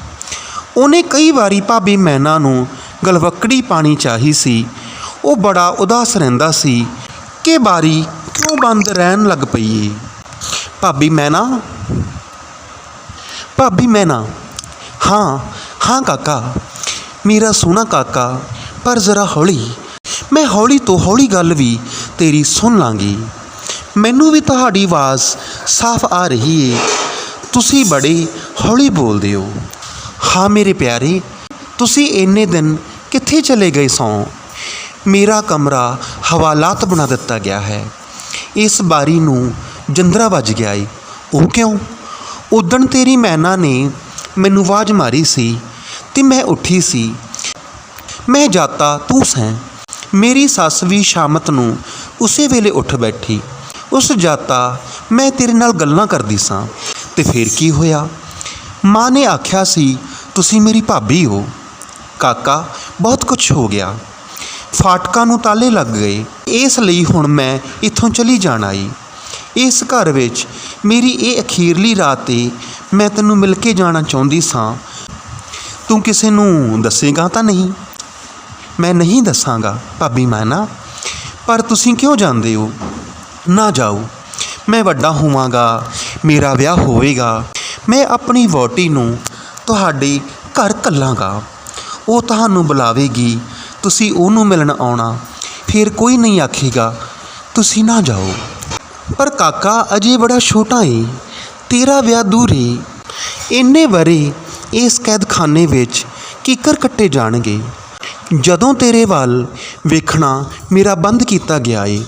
ਉਹਨੇ ਕਈ ਵਾਰੀ ਭਾਬੀ ਮੈਨਾ ਨੂੰ ਗਲਵੱਕੜੀ ਪਾਣੀ ਚਾਹੀ ਸੀ। ਉਹ ਬੜਾ ਉਦਾਸ ਰਹਿੰਦਾ ਸੀ ਕਿ ਬਾਰੀ ਕਿਉਂ ਬੰਦ ਰਹਿਣ ਲੱਗ ਪਈ ਏ? ਭਾਬੀ ਮੈਨਾ ਭਾਬੀ ਮੈਂ ਨਾ। ਹਾਂ ਹਾਂ ਕਾਕਾ। ਮੇਰਾ ਸੋਹਣਾ ਕਾਕਾ, ਪਰ ਜ਼ਰਾ ਹੌਲੀ। ਮੈਂ ਹੌਲੀ ਤੋਂ ਹੌਲੀ ਗੱਲ ਵੀ ਤੇਰੀ ਸੁਣ ਲਾਂਗੀ। ਮੈਨੂੰ ਵੀ ਤੁਹਾਡੀ ਆਵਾਜ਼ ਸਾਫ਼ ਆ ਰਹੀ ਏ। ਤੁਸੀਂ ਬੜੇ ਹੌਲੀ ਬੋਲਦੇ ਹੋ। ਹਾਂ ਮੇਰੇ ਪਿਆਰੇ, ਤੁਸੀਂ ਇੰਨੇ ਦਿਨ ਕਿੱਥੇ ਚਲੇ ਗਏ ਸੌ? ਮੇਰਾ ਕਮਰਾ ਹਵਾਲਾਤ ਬਣਾ ਦਿੱਤਾ ਗਿਆ ਹੈ। ਇਸ ਬਾਰੀ ਨੂੰ ਜੰਦਰਾ ਵੱਜ ਗਿਆ ਏ। ਉਹ ਕਿਉਂ? ਉਦਣ ਤੇਰੀ ਮੈਨਾ ਨੇ ਮੈਨੂੰ ਆਵਾਜ਼ ਮਾਰੀ ਸੀ ਤੇ ਮੈਂ ਉੱਠੀ ਸੀ। ਮੈਂ ਜਾਤਾ, ਤੂੰ ਸੈਂ ਮੇਰੀ ਸੱਸ ਵੀ ਸ਼ਾਮਤ ਨੂੰ ਉਸੇ ਵੇਲੇ ਉੱਠ ਬੈਠੀ। ਉਸ ਜਾਤਾ, ਮੈਂ ਤੇਰੇ ਨਾਲ ਗੱਲਾਂ ਕਰਦੀ ਸਾਂ। ਤੇ ਫਿਰ ਕੀ ਹੋਇਆ? ਮਾਂ ਨੇ ਆਖਿਆ ਸੀ, ਤੁਸੀਂ ਮੇਰੀ ਭਾਬੀ ਹੋ। ਕਾਕਾ, ਬਹੁਤ ਕੁਝ ਹੋ ਗਿਆ। ਫਾਟਕਾਂ ਨੂੰ ਤਾਲੇ ਲੱਗ ਗਏ। ਇਸ ਲਈ ਹੁਣ ਮੈਂ ਇੱਥੋਂ ਚਲੀ ਜਾਣ ਆਈ। ਇਸ ਘਰ ਵਿੱਚ ਮੇਰੀ ਇਹ ਅਖੀਰਲੀ ਰਾਤ ਏ ਮੈਂ ਤੈਨੂੰ ਮਿਲ ਕੇ ਜਾਣਾ ਚਾਹੁੰਦੀ ਸਾਂ। ਤੂੰ ਕਿਸੇ ਨੂੰ ਦੱਸੇਗਾ ਤਾਂ ਨਹੀਂ? ਮੈਂ ਨਹੀਂ ਦੱਸਾਂਗਾ, ਭਾਬੀ ਮੈਨਾ। ਪਰ ਤੁਸੀਂ ਕਿਉਂ ਜਾਂਦੇ ਹੋ? ਨਾ ਜਾਓ। ਮੈਂ ਵੱਡਾ ਹੋਵਾਂਗਾ, ਮੇਰਾ ਵਿਆਹ ਹੋਵੇਗਾ। ਮੈਂ ਆਪਣੀ ਵੋਟੀ ਨੂੰ ਤੁਹਾਡੇ ਘਰ ਕੱਲਾਂਗਾ ਉਹ ਤੁਹਾਨੂੰ ਬੁਲਾਵੇਗੀ, ਤੁਸੀਂ ਉਹਨੂੰ ਮਿਲਣ ਆਉਣਾ। ਫਿਰ ਕੋਈ ਨਹੀਂ ਆਖੇਗਾ, ਤੁਸੀਂ ਨਾ ਜਾਓ। ਪਰ ਕਾਕਾ ਅਜੇ ਬੜਾ ਛੋਟਾ ਏ, ਤੇਰਾ ਵਿਆਹ ਦੂਰ ਏ। ਇੰਨੇ ਵਰੇ ਇਸ ਕੈਦਖਾਨੇ ਵਿੱਚ ਕੀਕਰ ਕੱਟੇ ਜਾਣਗੇ। ਜਦੋਂ ਤੇਰੇ ਵੱਲ ਵੇਖਣਾ ਮੇਰਾ ਬੰਦ ਕੀਤਾ ਗਿਆ ਏ,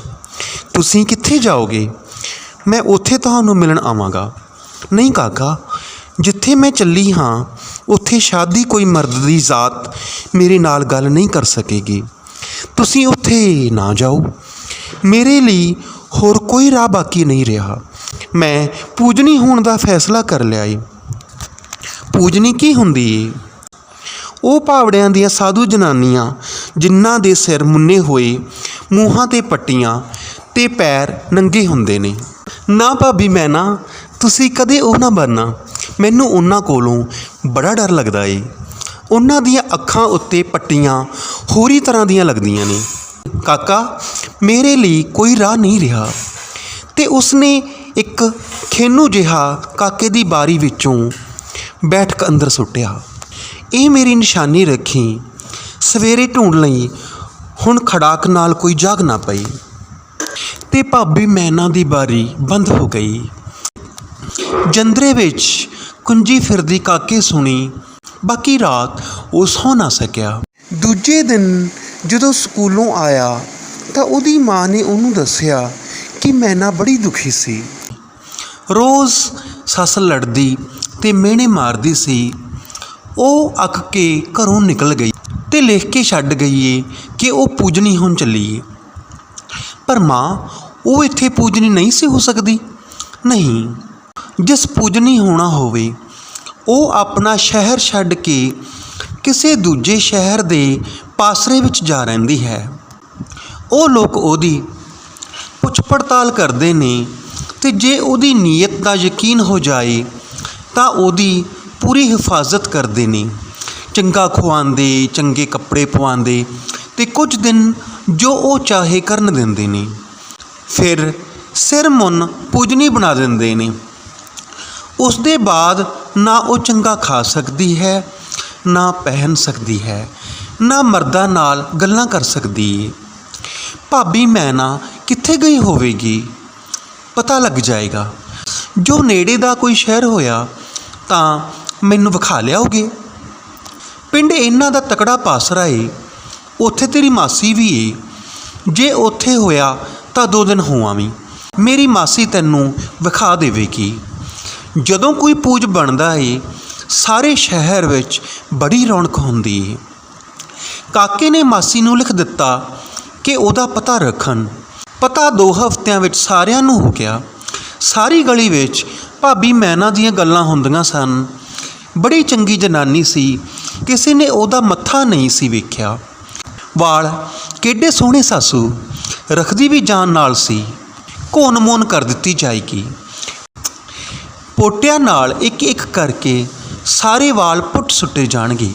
ਤੁਸੀਂ ਕਿੱਥੇ ਜਾਓਗੇ? ਮੈਂ ਉੱਥੇ ਤੁਹਾਨੂੰ ਮਿਲਣ ਆਵਾਂਗਾ। ਨਹੀਂ ਕਾਕਾ, ਜਿੱਥੇ ਮੈਂ ਚੱਲੀ ਹਾਂ, ਉੱਥੇ ਸ਼ਾਦੀ ਕੋਈ ਮਰਦ ਦੀ ਜ਼ਾਤ ਮੇਰੇ ਨਾਲ ਗੱਲ ਨਹੀਂ ਕਰ ਸਕੇਗੀ। ਤੁਸੀਂ ਉੱਥੇ ਨਾ ਜਾਓ। ਮੇਰੇ ਲਈ ਹੋਰ ਕੋਈ ਰਾਹ ਬਾਕੀ ਨਹੀਂ ਰਿਹਾ। ਮੈਂ ਪੂਜਨੀ ਹੋਣ ਦਾ ਫੈਸਲਾ ਕਰ ਲਿਆ ਏ ਪੂਜਨੀ ਕੀ ਹੁੰਦੀ ਏ? ਉਹ ਭਾਵੜਿਆਂ ਦੀਆਂ ਸਾਧੂ ਜਨਾਨੀਆਂ, ਜਿਨ੍ਹਾਂ ਦੇ ਸਿਰ ਮੁੰਨੇ ਹੋਏ, ਮੂੰਹਾਂ ਤੇ ਪੱਟੀਆਂ ਤੇ ਪੈਰ ਨੰਗੇ ਹੁੰਦੇ ਨੇ। ਨਾ ਭਾਬੀ ਮੈਂ ਨਾ ਤੁਸੀਂ ਕਦੇ ਉਹ ਨਾ ਬਣਨਾ ਮੈਨੂੰ ਉਹਨਾਂ ਕੋਲੋਂ ਬੜਾ ਡਰ ਲੱਗਦਾ ਏ। ਉਹਨਾਂ ਦੀਆਂ ਅੱਖਾਂ ਉੱਤੇ ਪੱਟੀਆਂ ਹੋਰੀ ਤਰ੍ਹਾਂ ਦੀਆਂ ਲੱਗਦੀਆਂ ਨੇ। ਕਾਕਾ ਮੇਰੇ ਲਈ ਕੋਈ ਰਾਹ ਨਹੀਂ ਰਿਹਾ। ਅਤੇ ਉਸਨੇ ਇੱਕ ਖੇਨੂ ਜਿਹਾ ਕਾਕੇ ਦੀ ਬਾਰੀ ਵਿੱਚੋਂ ਬੈਠਕ ਅੰਦਰ ਸੁੱਟਿਆ। ਇਹ ਮੇਰੀ ਨਿਸ਼ਾਨੀ ਰੱਖੀ। ਸਵੇਰੇ ਢੂੰਡ ਲਈ। ਹੁਣ ਖੜਾਕ ਨਾਲ ਕੋਈ ਜਾਗ ਨਾ ਪਈ। ਤੇ ਭਾਬੀ ਮੈਨਾ ਦੀ ਬਾਰੀ ਬੰਦ ਹੋ ਗਈ। ਜੰਦਰੇ ਵਿੱਚ ਕੁੰਜੀ ਫਿਰਦੀ ਕਾਕੇ ਸੁਣੀ। ਬਾਕੀ ਰਾਤ ਉਹ ਸੌ ਨਾ ਸਕਿਆ। ਦੂਜੇ ਦਿਨ ਜਦੋਂ ਸਕੂਲੋਂ ਆਇਆ ਤਾਂ ਉਹਦੀ ਮਾਂ ਨੇ ਉਹਨੂੰ ਦੱਸਿਆ ਕਿ ਮੈਂ ਨਾ ਬੜੀ ਦੁਖੀ ਸੀ। ਰੋਜ਼ ਸੱਸ ਲੜਦੀ ਤੇ ਮਿਹਣੇ ਮਾਰਦੀ ਸੀ। ਉਹ ਅੱਕ ਕੇ ਘਰੋਂ ਨਿਕਲ ਗਈ ਤੇ ਲਿਖ ਕੇ ਛੱਡ ਗਈ ਏ ਕਿ ਉਹ ਪੂਜਨੀ ਹੋਣ ਚੱਲੀ ਏ ਪਰ ਮਾਂ, ਉਹ ਇੱਥੇ ਪੂਜਨੀ ਨਹੀਂ ਸੀ ਹੋ ਸਕਦੀ। ਨਹੀਂ, ਜਿਸ ਪੂਜਨੀ ਹੋਣਾ ਹੋਵੇ, ਉਹ ਆਪਣਾ ਸ਼ਹਿਰ ਛੱਡ ਕੇ ਕਿਸੇ ਦੂਜੇ ਸ਼ਹਿਰ ਦੇ ਪਾਸਰੇ ਵਿੱਚ ਜਾ ਰਹਿੰਦੀ ਹੈ। ਉਹ ਲੋਕ ਉਹਦੀ ਪੁੱਛ ਪੜਤਾਲ ਕਰਦੇ ਨੇ ਤੇ ਜੇ ਉਹਦੀ ਨੀਅਤ ਦਾ ਯਕੀਨ ਹੋ ਜਾਏ, ਤਾਂ ਉਹਦੀ ਪੂਰੀ ਹਿਫਾਜ਼ਤ ਕਰਦੇ ਨੇ। ਚੰਗਾ ਖਵਾਉਂਦੇ ਚੰਗੇ ਕੱਪੜੇ ਪਵਾਉਂਦੇ ਤੇ ਕੁਝ ਦਿਨ ਜੋ ਉਹ ਚਾਹੇ ਕਰਨ ਦਿੰਦੇ ਨੇ। ਫਿਰ ਸਿਰ ਮੁੰਨ ਪੂਜਨੀ ਬਣਾ ਦਿੰਦੇ ਨੇ। ਉਸ ਦੇ ਬਾਅਦ ਨਾ ਉਹ ਚੰਗਾ ਖਾ ਸਕਦੀ ਹੈ, ਨਾ ਪਹਿਨ ਸਕਦੀ ਹੈ, ਨਾ ਮਰਦਾਂ ਨਾਲ ਗੱਲਾਂ ਕਰ ਸਕਦੀ ਏ। ਭਾਬੀ ਮੈਨਾ ਕਿੱਥੇ ਗਈ ਹੋਵੇਗੀ? ਪਤਾ ਲੱਗ ਜਾਏਗਾ। ਜੋ ਨੇੜੇ ਦਾ ਕੋਈ ਸ਼ਹਿਰ ਹੋਇਆ, ਤਾਂ ਮੈਨੂੰ ਵਿਖਾ ਲਿਆਓਗੇ। ਪਿੰਡ ਇਹਨਾਂ ਦਾ ਤਕੜਾ ਪਾਸਰਾ ਏ, ਉੱਥੇ ਤੇਰੀ ਮਾਸੀ ਵੀ ਏ। ਜੇ ਉੱਥੇ ਹੋਇਆ, ਤਾਂ ਦੋ ਦਿਨ ਹੋਵਾਂਵੀਂ ਮੇਰੀ ਮਾਸੀ ਤੈਨੂੰ ਵਿਖਾ ਦੇਵੇਗੀ। ਜਦੋਂ ਕੋਈ ਪੂਜ ਬਣਦਾ ਏ, ਸਾਰੇ ਸ਼ਹਿਰ ਵਿੱਚ ਬੜੀ ਰੌਣਕ ਹੁੰਦੀ ਏ। ਕਾਕੇ ਨੇ ਮਾਸੀ ਨੂੰ ਲਿਖ ਦਿੱਤਾ ਕਿ ਉਹਦਾ ਪਤਾ ਰੱਖਣ। ਪਤਾ ਦੋ ਹਫ਼ਤਿਆਂ ਵਿੱਚ ਸਾਰਿਆਂ ਨੂੰ ਹੋ ਗਿਆ। ਸਾਰੀ ਗਲੀ ਵਿੱਚ ਭਾਬੀ ਮੈਨਾ ਦੀਆਂ ਗੱਲਾਂ ਹੁੰਦੀਆਂ ਸਨ। ਬੜੀ ਚੰਗੀ ਜਨਾਨੀ ਸੀ। ਕਿਸੇ ਨੇ ਉਹਦਾ ਮੱਥਾ ਨਹੀਂ ਸੀ ਵੇਖਿਆ। ਵਾਲ ਕਿੱਡੇ ਸੋਹਣੇ ਸਾਸੂ। ਰੱਖਦੀ ਵੀ ਜਾਨ ਨਾਲ ਸੀ। ਕੋਨ ਮੋਨ ਕਰ ਦਿੱਤੀ ਜਾਏਗੀ। ਪੋਟਿਆਂ ਨਾਲ ਇੱਕ ਇੱਕ ਕਰਕੇ ਸਾਰੇ ਵਾਲ ਪੁੱਟ ਸੁੱਟੇ ਜਾਣਗੇ।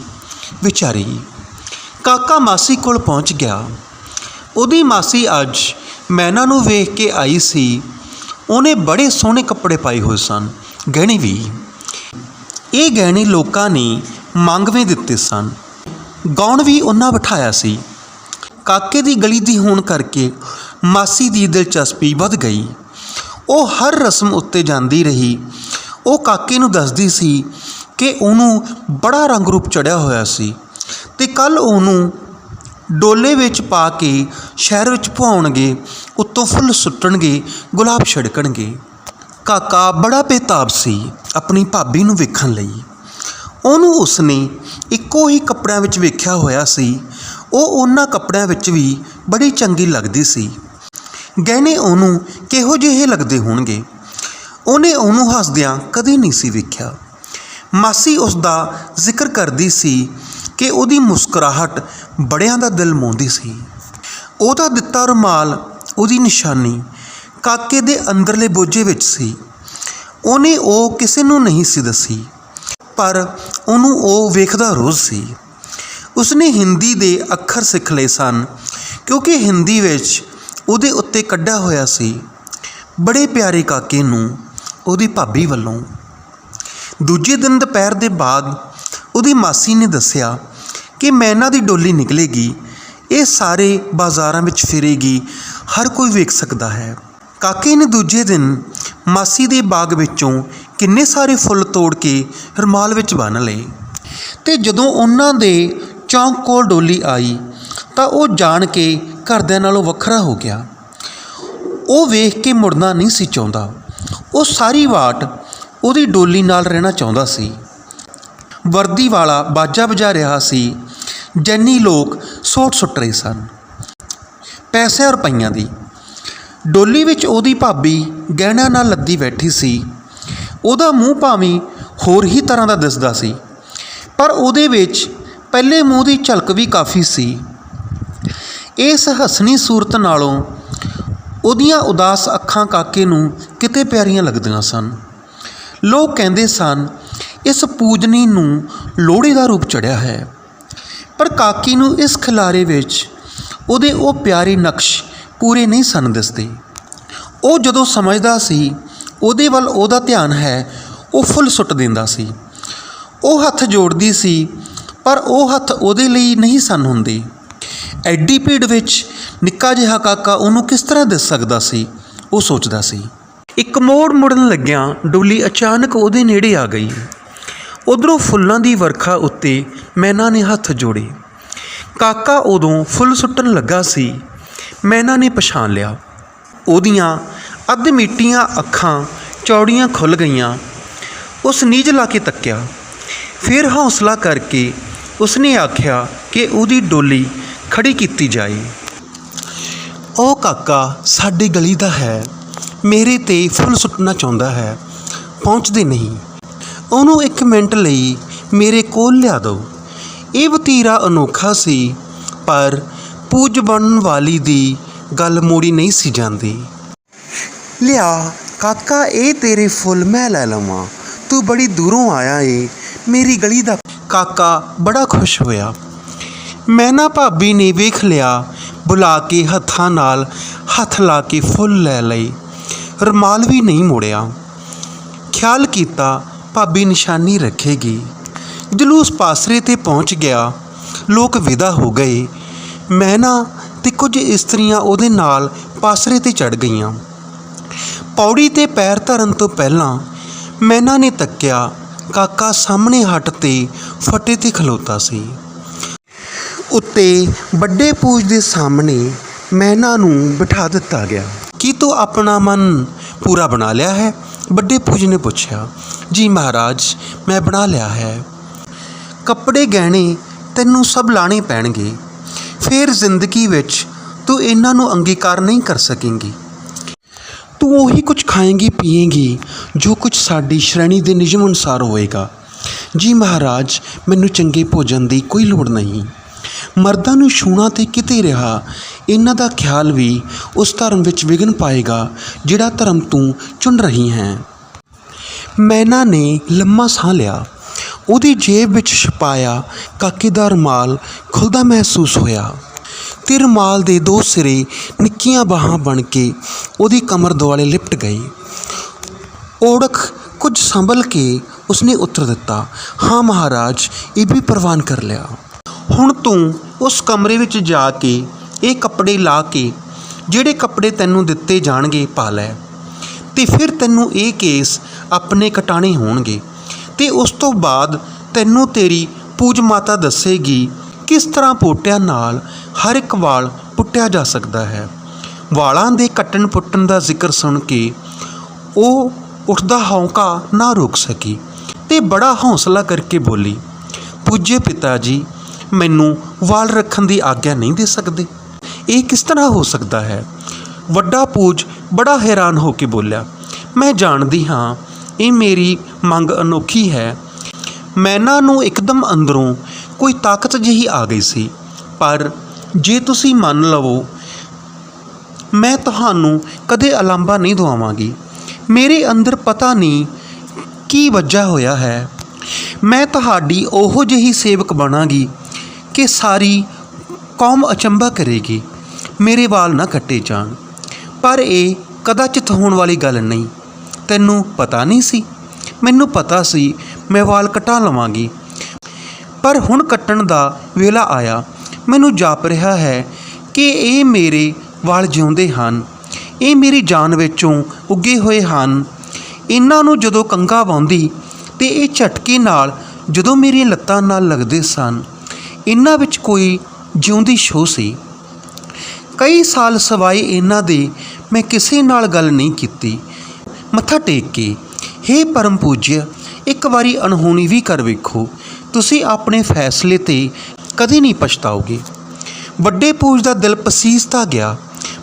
ਵਿਚਾਰੀ ਕਾਕਾ ਮਾਸੀ ਕੋਲ ਪਹੁੰਚ ਗਿਆ। ਉਹਦੀ ਮਾਸੀ ਅੱਜ ਮੈਨਾ ਨੂੰ ਵੇਖ ਕੇ ਆਈ ਸੀ। ਉਹਨੇ ਬੜੇ ਸੋਹਣੇ ਕੱਪੜੇ ਪਾਏ ਹੋਏ ਸਨ, ਗਹਿਣੇ ਵੀ। ਇਹ ਗਹਿਣੇ ਲੋਕਾਂ ਨੇ ਮੰਗਵੇਂ ਦਿੱਤੇ ਸਨ। ਗਾਉਣ ਵੀ ਉਹਨਾਂ ਬਿਠਾਇਆ ਸੀ। ਕਾਕੇ ਦੀ ਗਲੀ ਦੀ ਹੋਣ ਕਰਕੇ ਮਾਸੀ ਦੀ ਦਿਲਚਸਪੀ ਵੱਧ ਗਈ। ਉਹ ਹਰ ਰਸਮ ਉੱਤੇ ਜਾਂਦੀ ਰਹੀ। ਉਹ ਕਾਕੇ ਨੂੰ ਦੱਸਦੀ ਸੀ ਕਿ ਉਹਨੂੰ ਬੜਾ ਰੰਗ ਰੂਪ ਚੜਿਆ ਹੋਇਆ ਸੀ ਤੇ ਕੱਲ ਉਹਨੂੰ ਡੋਲੇ ਵਿੱਚ ਪਾ ਕੇ ਸ਼ਹਿਰ ਵਿੱਚ ਭਵਾਉਣਗੇ ਉੱਤੋਂ ਫੁੱਲ ਸੁੱਟਣਗੇ, ਗੁਲਾਬ ਛਿੜਕਣਗੇ। ਕਾਕਾ ਬੜਾ ਬੇਤਾਬ ਸੀ ਆਪਣੀ ਭਾਬੀ ਨੂੰ ਵੇਖਣ ਲਈ। ਉਹਨੂੰ ਉਸਨੇ ਇੱਕੋ ਹੀ ਕੱਪੜਿਆਂ ਵਿੱਚ ਵੇਖਿਆ ਹੋਇਆ ਸੀ। ਉਹ ਉਹਨਾਂ ਕੱਪੜਿਆਂ ਵਿੱਚ ਵੀ ਬੜੀ ਚੰਗੀ ਲੱਗਦੀ ਸੀ। ਗਹਿਣੇ ਉਹਨੂੰ ਕਿਹੋ ਜਿਹੇ ਲੱਗਦੇ ਹੋਣਗੇ? ਉਹਨੇ ਉਹਨੂੰ ਹੱਸਦਿਆਂ ਕਦੇ ਨਹੀਂ ਸੀ ਵੇਖਿਆ। ਮਾਸੀ ਉਸ ਦਾ ਜ਼ਿਕਰ ਕਰਦੀ ਸੀ ਕਿ ਉਹਦੀ ਮੁਸਕਰਾਹਟ ਬੜਿਆਂ ਦਾ ਦਿਲ ਮੋਹਦੀ ਸੀ। ਉਹਦਾ ਦਿੱਤਾ ਰੁਮਾਲ, ਉਹਦੀ ਨਿਸ਼ਾਨੀ ਕਾਕੇ ਦੇ ਅੰਦਰਲੇ ਬੋਝੇ ਵਿੱਚ ਸੀ। ਉਹਨੇ ਉਹ ਕਿਸੇ ਨੂੰ ਨਹੀਂ ਸੀ ਦੱਸੀ, ਪਰ ਉਹਨੂੰ ਉਹ ਵੇਖਦਾ ਰੋਜ਼ ਸੀ। ਉਸਨੇ ਹਿੰਦੀ ਦੇ ਅੱਖਰ ਸਿੱਖ ਲਏ ਸਨ, ਕਿਉਂਕਿ ਹਿੰਦੀ ਵਿੱਚ ਉਹਦੇ ਉੱਤੇ ਕੱਢਿਆ ਹੋਇਆ ਸੀ, ਬੜੇ ਪਿਆਰੇ ਕਾਕੇ ਨੂੰ ਉਹਦੀ ਭਾਬੀ ਵੱਲੋਂ। ਦੂਜੇ ਦਿਨ ਦੁਪਹਿਰ ਦੇ ਬਾਅਦ ਉਹਦੀ ਮਾਸੀ ਨੇ ਦੱਸਿਆ ਕਿ ਮੈਨਾ ਦੀ ਡੋਲੀ ਨਿਕਲੇਗੀ, ਇਹ ਸਾਰੇ ਬਾਜ਼ਾਰਾਂ ਵਿੱਚ ਫਿਰੇਗੀ, ਹਰ ਕੋਈ ਵੇਖ ਸਕਦਾ ਹੈ। ਕਾਕੇ ਨੇ ਦੂਜੇ ਦਿਨ ਮਾਸੀ ਦੇ ਬਾਗ ਵਿੱਚੋਂ ਕਿੰਨੇ ਸਾਰੇ ਫੁੱਲ ਤੋੜ ਕੇ ਰੁਮਾਲ ਵਿੱਚ ਬੰਨ੍ਹ ਲਏ। ਤੇ ਜਦੋਂ ਉਹਨਾਂ ਦੇ ਚੌਂਕ ਕੋਲ ਡੋਲੀ ਆਈ, ਤਾਂ ਉਹ ਜਾਣ ਕੇ ਘਰਦਿਆਂ ਨਾਲੋਂ ਵੱਖਰਾ ਹੋ ਗਿਆ। ਉਹ ਵੇਖ ਕੇ ਮੁੜਨਾ ਨਹੀਂ ਸੀ ਚਾਹੁੰਦਾ। ਉਹ ਸਾਰੀ ਵਾਟ ਉਹਦੀ ਡੋਲੀ ਨਾਲ ਰਹਿਣਾ ਚਾਹੁੰਦਾ ਸੀ। ਵਰਦੀ ਵਾਲਾ ਬਾਜਾ ਵਜਾ ਰਿਹਾ ਸੀ, ਜੈਨੀ ਲੋਕ ਸੋਟ ਸੁੱਟ ਰਹੇ ਸਨ। ਪੈਸੇ ਰੁਪਈਆਂ ਦੀ। ਡੋਲੀ ਵਿੱਚ ਉਹਦੀ ਭਾਬੀ ਗਹਿਣਿਆਂ ਨਾਲ ਲੱਦੀ ਬੈਠੀ ਸੀ। ਉਹਦਾ ਮੂੰਹ ਭਾਵੇਂ ਹੋਰ ਹੀ ਤਰ੍ਹਾਂ ਦਾ ਦਿਸਦਾ ਸੀ, ਪਰ ਉਹਦੇ ਵਿੱਚ ਪਹਿਲੇ ਮੂੰਹ ਦੀ ਝਲਕ ਵੀ ਕਾਫੀ ਸੀ। ਇਸ ਹਸਣੀ ਸੂਰਤ ਨਾਲੋਂ ਉਹਦੀਆਂ ਉਦਾਸ ਅੱਖਾਂ ਕਾਕੇ ਨੂੰ ਕਿਤੇ ਪਿਆਰੀਆਂ ਲੱਗਦੀਆਂ ਸਨ। ਲੋਕ ਕਹਿੰਦੇ ਸਨ ਇਸ ਪੂਜਨੀ ਨੂੰ ਲੋਹੜੀ ਦਾ ਰੂਪ ਚੜਿਆ ਹੈ। ਪਰ ਕਾਕੀ ਨੂੰ ਇਸ ਖਿਲਾਰੇ ਵਿੱਚ ਉਹਦੇ ਉਹ ਪਿਆਰੇ ਨਕਸ਼ ਪੂਰੇ ਨਹੀਂ ਸਨ ਦਿਸਦੇ। ਉਹ ਜਦੋਂ ਸਮਝਦਾ ਸੀ ਉਹਦੇ ਵੱਲ ਉਹਦਾ ਧਿਆਨ ਹੈ, ਉਹ ਫੁੱਲ ਸੁੱਟ ਦਿੰਦਾ ਸੀ। ਉਹ ਹੱਥ ਜੋੜਦੀ ਸੀ, ਪਰ ਉਹ ਹੱਥ ਉਹਦੇ ਲਈ ਨਹੀਂ ਸਨ ਹੁੰਦੇ। ਐਡੀ ਭੀੜ ਵਿੱਚ ਨਿੱਕਾ ਜਿਹਾ ਕਾਕਾ ਉਹਨੂੰ ਕਿਸ ਤਰ੍ਹਾਂ ਦਿਸ ਸਕਦਾ ਸੀ, ਉਹ ਸੋਚਦਾ ਸੀ। ਇੱਕ ਮੋੜ ਮੁੜਨ ਲੱਗਿਆਂ ਡੋਲੀ ਅਚਾਨਕ ਉਹਦੇ ਨੇੜੇ ਆ ਗਈ। ਉਧਰੋਂ ਫੁੱਲਾਂ ਦੀ ਵਰਖਾ ਉੱਤੇ ਮੈਨਾ ਨੇ ਹੱਥ ਜੋੜੇ। ਕਾਕਾ ਉਦੋਂ ਫੁੱਲ ਸੁੱਟਣ ਲੱਗਾ ਸੀ। ਮੈਨਾ ਨੇ ਪਛਾਣ ਲਿਆ। ਉਹਦੀਆਂ ਅੱਧ ਮਿੱਟੀਆਂ ਅੱਖਾਂ ਚੌੜੀਆਂ ਖੁੱਲ ਗਈਆਂ। ਉਸ ਨੀਝ ਲਾ ਕੇ ਤੱਕਿਆ। ਫਿਰ ਹੌਸਲਾ ਕਰਕੇ ਉਸਨੇ ਆਖਿਆ ਕਿ ਉਹਦੀ ਡੋਲੀ ਖੜੀ ਕੀਤੀ ਜਾਏ। ਉਹ ਕਾਕਾ ਸਾਡੀ ਗਲੀ ਦਾ ਹੈ। ਮੇਰੇ ਤੇ ਫੁੱਲ ਸੁੱਟਣਾ ਚਾਹੁੰਦਾ ਹੈ। ਪਹੁੰਚਦੇ ਨਹੀਂ। ਉਹਨੂੰ ਇੱਕ ਮਿੰਟ ਲਈ ਮੇਰੇ ਕੋਲ ਲਿਆ ਦਿਓ। ਇਹ ਵਤੀਰਾ ਅਨੋਖਾ ਸੀ, ਪਰ ਪੂਜ ਬਣਨ ਵਾਲੀ ਦੀ ਗੱਲ ਮੋੜੀ ਨਹੀਂ ਸੀ ਜਾਂਦੀ। ਲਿਆ, ਕਾਕਾ, ਇਹ ਤੇਰੇ ਫੁੱਲ ਮੈਂ ਲੈ ਲਵਾਂ। ਤੂੰ ਬੜੀ ਦੂਰੋਂ ਆਇਆ ਏ, ਮੇਰੀ ਗਲੀ ਦਾ ਕਾਕਾ ਬੜਾ ਖੁਸ਼ ਹੋਇਆ। ਮੈਂ ਨਾ ਭਾਬੀ ਨੇ ਵੇਖ ਲਿਆ, ਬੁਲਾ ਕੇ ਹੱਥਾਂ ਨਾਲ ਹੱਥ ਲਾ ਕੇ ਫੁੱਲ ਲੈ ਲਈ ਰਮਾਲ ਵੀ ਨਹੀਂ ਮੋੜਿਆ। ਖਿਆਲ ਕੀਤਾ ਭਾਬੀ ਨਿਸ਼ਾਨੀ ਰੱਖੇਗੀ। ਜਲੂਸ ਪਾਸਰੇ ਤੇ ਪਹੁੰਚ ਗਿਆ। ਲੋਕ ਵਿਦਾ ਹੋ ਗਏ। ਮੈਨਾ ਤੇ ਕੁਝ ਇਸਤਰੀਆਂ ਉਹਦੇ ਨਾਲ ਪਾਸਰੇ ਤੇ ਚੜ ਗਈਆਂ। ਪੌੜੀ ਤੇ ਪੈਰ ਧਰਨ ਤੋਂ ਪਹਿਲਾਂ ਮਹਿਨਾ ਨੇ ਤੱਕਿਆ, ਕਾਕਾ ਸਾਹਮਣੇ ਹੱਟ ਤੇ ਫੱਟੇ ਤੇ ਖਲੋਤਾ ਸੀ। ਉੱਤੇ ਵੱਡੇ ਪੂਜ ਦੇ ਸਾਹਮਣੇ ਮੈਨਾ ਨੂੰ ਬਿਠਾ ਦਿੱਤਾ ਗਿਆ। ਕੀ ਤੂੰ ਆਪਣਾ ਮਨ ਪੂਰਾ ਬਣਾ ਲਿਆ ਹੈ? ਵੱਡੇ ਪੂਜ ਨੇ ਪੁੱਛਿਆ, ਜੀ ਮਹਾਰਾਜ, ਮੈਂ ਬਣਾ ਲਿਆ ਹੈ। ਕੱਪੜੇ ਗਹਿਣੇ ਤੈਨੂੰ ਸਭ ਲਾਣੇ ਪੈਣਗੇ। ਫਿਰ ਜ਼ਿੰਦਗੀ ਵਿੱਚ ਤੂੰ ਇਹਨਾਂ ਨੂੰ ਅੰਗੀਕਾਰ ਨਹੀਂ ਕਰ ਸਕੇਂਗੀ। ਤੂੰ ਉਹੀ ਕੁਝ ਖਾਏਂਗੀ, ਪੀਏਂਗੀ, ਜੋ ਕੁਝ ਸਾਡੀ ਸ਼੍ਰੇਣੀ ਦੇ ਨਿਯਮ ਅਨੁਸਾਰ ਹੋਏਗਾ। ਜੀ ਮਹਾਰਾਜ, ਮੈਨੂੰ ਚੰਗੇ ਭੋਜਨ ਦੀ ਕੋਈ ਲੋੜ ਨਹੀਂ। ਮਰਦਾਂ ਨੂੰ ਛੂਣਾ ਤੇ ਕਿਤੇ ਰਿਹਾ ਇਹਨਾਂ ਦਾ ਖਿਆਲ ਵੀ ਉਸ ਧਰਮ ਵਿੱਚ ਵਿਘਨ ਪਾਏਗਾ, ਜਿਹੜਾ ਧਰਮ ਤੂੰ ਚੁਣ ਰਹੀ ਹੈ। ਮੈਨਾ ਨੇ ਲੰਮਾ ਸਾਹ ਲਿਆ। ਉਹਦੀ ਜੇਬ ਵਿੱਚ ਛਪਾਇਆ ਕਾਕੇ ਦਾ ਰੁਮਾਲ ਖੁੱਲਦਾ ਮਹਿਸੂਸ ਹੋਇਆ। ਤੇ ਰੁਮਾਲ ਦੇ ਦੋ ਸਿਰੇ ਨਿੱਕੀਆਂ ਬਾਹਾਂ ਬਣ ਕੇ ਉਹਦੀ ਕਮਰ ਦੁਆਲੇ ਲਿਪਟ ਗਈ। ਔੜਖ ਕੁਝ ਸੰਭਲ ਕੇ ਉਸਨੇ ਉੱਤਰ ਦਿੱਤਾ, ਹਾਂ ਮਹਾਰਾਜ, ਇਹ ਵੀ ਪ੍ਰਵਾਨ ਕਰ ਲਿਆ। ਹੁਣ ਤੂੰ ਉਸ ਕਮਰੇ ਵਿੱਚ ਜਾ ਕੇ ਇਹ ਕੱਪੜੇ ਲਾ ਕੇ ਜਿਹੜੇ ਕੱਪੜੇ ਤੈਨੂੰ ਦਿੱਤੇ ਜਾਣਗੇ ਪਾ ਲੈ। ਤੇ ਫਿਰ ਤੈਨੂੰ ਇਹ ਕੇਸ ਆਪਣੇ ਕਟਾਣੇ ਹੋਣਗੇ। ਤੇ ਉਸ ਤੋਂ ਬਾਅਦ ਤੈਨੂੰ ਤੇਰੀ ਪੂਜ ਮਾਤਾ ਦੱਸੇਗੀ ਕਿਸ ਤਰ੍ਹਾਂ ਪੋਟਿਆਂ ਨਾਲ ਹਰ ਇੱਕ ਵਾਲ ਪੁੱਟਿਆ ਜਾ ਸਕਦਾ ਹੈ। ਵਾਲਾਂ ਦੇ ਕੱਟਣ ਪੁੱਟਣ ਦਾ ਜ਼ਿਕਰ ਸੁਣ ਕੇ ਉਹ ਉੱਠਦਾ ਹੌਂਕਾ ਨਾ ਰੋਕ ਸਕੀ ਤੇ ਬੜਾ ਹੌਸਲਾ ਕਰਕੇ ਬੋਲੀ, ਪੂਜੇ ਪਿਤਾ ਜੀ, ਮੈਨੂੰ ਵਾਲ ਰੱਖਣ ਦੀ ਆਗਿਆ ਨਹੀਂ ਦੇ ਸਕਦੇ। ਇਹ ਕਿਸ ਤਰ੍ਹਾਂ ਹੋ ਸਕਦਾ ਹੈ? ਵੱਡਾ ਪੂਜ ਬੜਾ ਹੈਰਾਨ ਹੋ ਕੇ ਬੋਲਿਆ, ਮੈਂ ਜਾਣਦੀ ਹਾਂ, ਇਹ ਮੇਰੀ ਮੰਗ ਅਨੋਖੀ ਹੈ। ਮੈਨਾ ਨੂੰ ਇੱਕਦਮ ਅੰਦਰੋਂ ਕੋਈ ਤਾਕਤ ਜਿਹੀ ਆ ਗਈ ਸੀ, ਪਰ ਜੇ ਤੁਸੀਂ ਮੰਨ ਲਵੋ, ਮੈਂ ਤੁਹਾਨੂੰ ਕਦੇ ਅਲਾਂਭਾ ਨਹੀਂ ਦਵਾਵਾਂਗੀ। ਮੇਰੇ ਅੰਦਰ ਪਤਾ ਨਹੀਂ ਕੀ ਵੱਜਾ ਹੋਇਆ ਹੈ। ਮੈਂ ਤੁਹਾਡੀ ਉਹੋ ਜਿਹੀ ਸੇਵਕ ਬਣਾਂਗੀ ਕਿ ਸਾਰੀ ਕੌਮ ਅਚੰਭਾ ਕਰੇਗੀ। ਮੇਰੇ ਵਾਲ ਨਾ ਕੱਟੇ ਜਾਣ। ਪਰ ਇਹ ਕਦਾਚਿਤ ਹੋਣ ਵਾਲੀ ਗੱਲ ਨਹੀਂ। ਤੈਨੂੰ ਪਤਾ ਨਹੀਂ ਸੀ? ਮੈਨੂੰ ਪਤਾ ਸੀ ਮੈਂ ਵਾਲ ਕਟਾ ਲਵਾਂਗੀ। ਪਰ ਹੁਣ ਕੱਟਣ ਦਾ ਵੇਲਾ ਆਇਆ। ਮੈਨੂੰ ਜਾਪ ਰਿਹਾ ਹੈ ਕਿ ਇਹ ਮੇਰੇ ਵਾਲ ਜਿਉਂਦੇ ਹਨ। ਇਹ ਮੇਰੀ ਜਾਨ ਵਿੱਚੋਂ ਉੱਗੇ ਹੋਏ ਹਨ। ਇਹਨਾਂ ਨੂੰ ਜਦੋਂ ਕੰਗਾ ਵਾਉਂਦੀ ਤੇ ਇਹ ਝਟਕੇ ਨਾਲ ਜਦੋਂ ਮੇਰੀਆਂ ਲੱਤਾਂ ਨਾਲ ਲੱਗਦੇ ਸਨ, ਇਹਨਾਂ ਵਿੱਚ ਕੋਈ ਜਿਉਂਦੀ ਛੋਹ ਸੀ। ਕਈ ਸਾਲ ਸਵਾਈ ਇਹਨਾਂ ਦੇ ਮੈਂ ਕਿਸੇ ਨਾਲ ਗੱਲ ਨਹੀਂ ਕੀਤੀ। ਮੱਥਾ ਟੇਕ ਕੇ, ਹੇ ਪਰਮ ਪੂਜਯ, ਇੱਕ ਵਾਰੀ ਅਣਹੋਣੀ ਵੀ ਕਰ ਵੇਖੋ। ਤੁਸੀਂ ਆਪਣੇ ਫੈਸਲੇ ਤੇ ਕਦੇ ਨਹੀਂ ਪਛਤਾਓਗੇ। ਵੱਡੇ ਪੂਜ ਦਾ ਦਿਲ ਪਸੀਸਤਾ ਗਿਆ,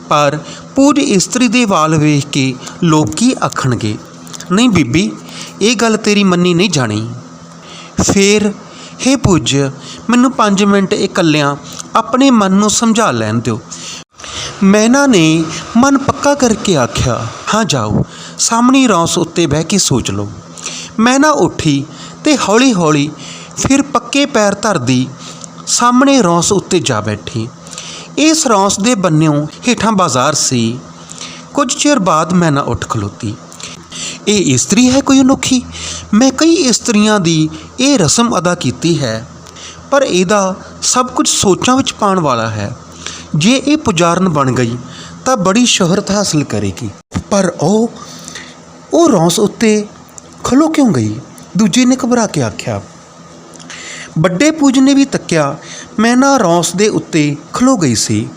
ਪਰ ਪੂਜ ਇਸਤਰੀ ਦੇ ਵਾਲ ਵੇਖ ਕੇ ਲੋਕ ਕੀ ਆਖਣਗੇ, ਨਹੀਂ ਬੀਬੀ, ਇਹ ਗੱਲ ਤੇਰੀ ਮੰਨੀ ਨਹੀਂ ਜਾਣੀ। ਫੇਰ, ਹੇ ਪੂਜ ਮੈਨੂੰ 5 ਮਿੰਟ ਇਕੱਲਿਆਂ ਆਪਣੇ ਮਨ ਨੂੰ ਸਮਝਾ ਲੈਣ ਦਿਓ। ਮੈਨਾ ਨੇ ਮਨ ਪੱਕਾ ਕਰਕੇ ਆਖਿਆ, ਹਾਂ ਜਾਓ, ਸਾਹਮਣੀ ਰੌਸ ਉੱਤੇ ਬਹਿ ਕੇ ਸੋਚ ਲਓ। ਮੈਨਾ ਉੱਠੀ ਤੇ ਹੌਲੀ-ਹੌਲੀ ਫਿਰ ਪੱਕੇ ਪੈਰ ਧਰਦੀ ਸਾਹਮਣੇ ਰੌਸ ਉੱਤੇ ਜਾ ਬੈਠੀ। ਇਸ ਰੌਸ ਦੇ ਬੰਨਿਓ ਹੇਠਾਂ ਬਾਜ਼ਾਰ ਸੀ। ਕੁਝ ਚਿਰ ਬਾਅਦ ਮੈਨਾ ਉੱਠ ਖਲੋਤੀ। ਇਹ ਇਸਤਰੀ ਹੈ ਕੋਈ ਅਨੋਖੀ? ਮੈਂ ਕਈ ਇਸਤਰੀਆਂ ਦੀ ਇਹ ਰਸਮ ਅਦਾ ਕੀਤੀ ਹੈ, ਪਰ ਇਹਦਾ ਸਭ ਕੁਝ ਸੋਚਾਂ ਵਿੱਚ ਪਾਉਣ ਵਾਲਾ ਹੈ। ਜੇ ਇਹ ਪੁਜਾਰਨ ਬਣ ਗਈ, ਤਾਂ ਬੜੀ ਸ਼ੋਹਰਤ ਹਾਸਲ ਕਰੇਗੀ। ਪਰ ਉਹ ਉਹ ਰੌਸ ਉੱਤੇ ਖਲੋ ਕਿਉਂ ਗਈ? ਦੂਜੇ ਨੇ ਘਬਰਾ ਕੇ ਆਖਿਆ, ਵੱਡੇ ਪੂਜ ਨੇ ਵੀ ਤੱਕਿਆ, ਮੈਂ ਨਾ ਰੌਸ ਦੇ ਉੱਤੇ ਖਲੋ ਗਈ ਸੀ।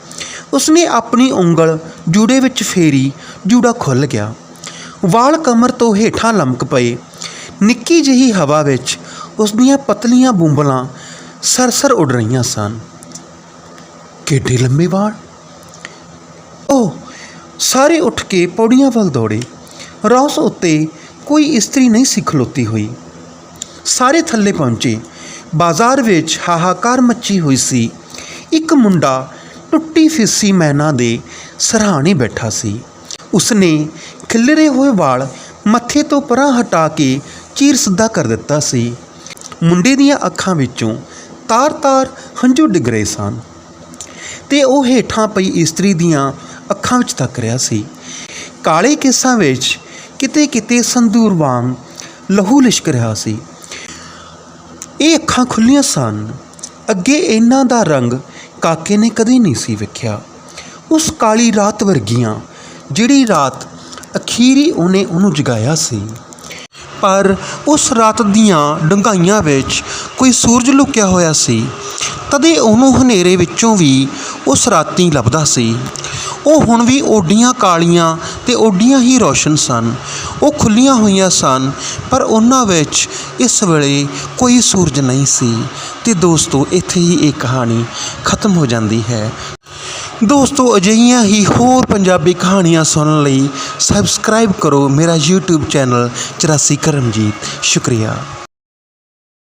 ਉਸਨੇ ਆਪਣੀ ਉਂਗਲ ਜੂੜੇ ਵਿੱਚ ਫੇਰੀ, ਜੂੜਾ ਖੁੱਲ ਗਿਆ। ਵਾਲ ਕਮਰ ਤੋਂ ਹੇਠਾਂ ਲਮਕ ਪਏ। ਨਿੱਕੀ ਜਿਹੀ ਹਵਾ ਵਿੱਚ ਉਸ ਦੀਆਂ ਪਤਲੀਆਂ ਬੁੰਬਲਾਂ ਸਰਸਰ ਉੱਡ ਰਹੀਆਂ ਸਨ। ਕਿੱਡੇ ਲੰਮੇ ਵਾਲ ਉਹ ਸਾਰੇ ਉੱਠ ਕੇ ਪੌੜੀਆਂ ਵੱਲ ਦੌੜੇ। ਰੌਸ ਉੱਤੇ ਕੋਈ ਇਸਤਰੀ ਨਹੀਂ ਸੀ ਖਲੋਤੀ ਹੋਈ। ਸਾਰੇ ਥੱਲੇ ਪਹੁੰਚੇ। ਬਾਜ਼ਾਰ ਵਿੱਚ ਹਾਹਾਕਾਰ ਮੱਚੀ ਹੋਈ ਸੀ। ਇੱਕ ਮੁੰਡਾ ਟੁੱਟੀ ਫਿੱਸੀ ਮੈਨਾ ਦੇ ਸਰਾਣੇ ਬੈਠਾ ਸੀ। ਉਸਨੇ ਖਿਲਰੇ ਹੋਏ ਵਾਲ ਮੱਥੇ ਤੋਂ ਪਰਾਂ ਹਟਾ ਕੇ ਚੀਰ ਸਿੱਧਾ ਕਰ ਦਿੱਤਾ ਸੀ। ਮੁੰਡੇ ਦੀਆਂ ਅੱਖਾਂ ਵਿੱਚੋਂ ਤਾਰ-ਤਾਰ ਹੰਝੂ ਡਿੱਗ ਰਹੇ ਸਨ। ਤੇ ਉਹ ਹੇਠਾਂ ਪਈ ਇਸਤਰੀ ਦੀਆਂ ਅੱਖਾਂ ਵਿੱਚ ਤੱਕ ਰਿਹਾ ਸੀ। ਕਾਲੇ ਕੇਸਾਂ ਵਿੱਚ ਕਿਤੇ-ਕਿਤੇ ਸੰਦੂਰ ਵਾਂਗ ਲਹੂ ਲਿਸ਼ਕ ਰਿਹਾ ਸੀ। ਇਹ ਅੱਖਾਂ ਖੁੱਲੀਆਂ ਸਨ। ਅੱਗੇ ਇਹਨਾਂ ਦਾ ਰੰਗ ਕਾਕੇ ਨੇ ਕਦੇ ਨਹੀਂ ਸੀ ਵੇਖਿਆ। ਉਸ ਕਾਲੀ ਰਾਤ ਵਰਗੀਆਂ ਜਿਹੜੀ ਰਾਤ ਅਖੀਰੀ ਉਹਨੇ ਉਹਨੂੰ ਜਗਾਇਆ ਸੀ। ਪਰ ਉਸ ਰਾਤ ਦੀਆਂ ਡੰਗਾਈਆਂ ਵਿੱਚ ਕੋਈ ਸੂਰਜ ਲੁਕਿਆ ਹੋਇਆ ਸੀ। ਤਦੇ ਉਹਨੂੰ ਹਨੇਰੇ ਵਿੱਚੋਂ ਵੀ ਉਸ ਰਾਤੀ ਲੱਭਦਾ ਸੀ। ਉਹ ਹੁਣ ਵੀ ਓਡੀਆਂ ਕਾਲੀਆਂ ਤੇ ਓਡੀਆਂ ਹੀ ਰੌਸ਼ਨ ਸਨ। ਉਹ ਖੁੱਲੀਆਂ ਹੋਈਆਂ ਸਨ, ਪਰ ਉਹਨਾਂ ਵਿੱਚ ਇਸ ਵੇਲੇ ਕੋਈ ਸੂਰਜ ਨਹੀਂ ਸੀ ਤੇ ਦੋਸਤੋ, ਇੱਥੇ ਹੀ ਇਹ ਕਹਾਣੀ ਖਤਮ ਹੋ ਜਾਂਦੀ ਹੈ। ਦੋਸਤੋ, ਅਜਿਹੀਆਂ ਹੀ ਹੋਰ ਪੰਜਾਬੀ ਕਹਾਣੀਆਂ ਸੁਣਨ ਲਈ ਸਬਸਕ੍ਰਾਈਬ ਕਰੋ ਮੇਰਾ YouTube ਚੈਨਲ 84 ਕਰਮਜੀਤ। ਸ਼ੁਕਰੀਆ।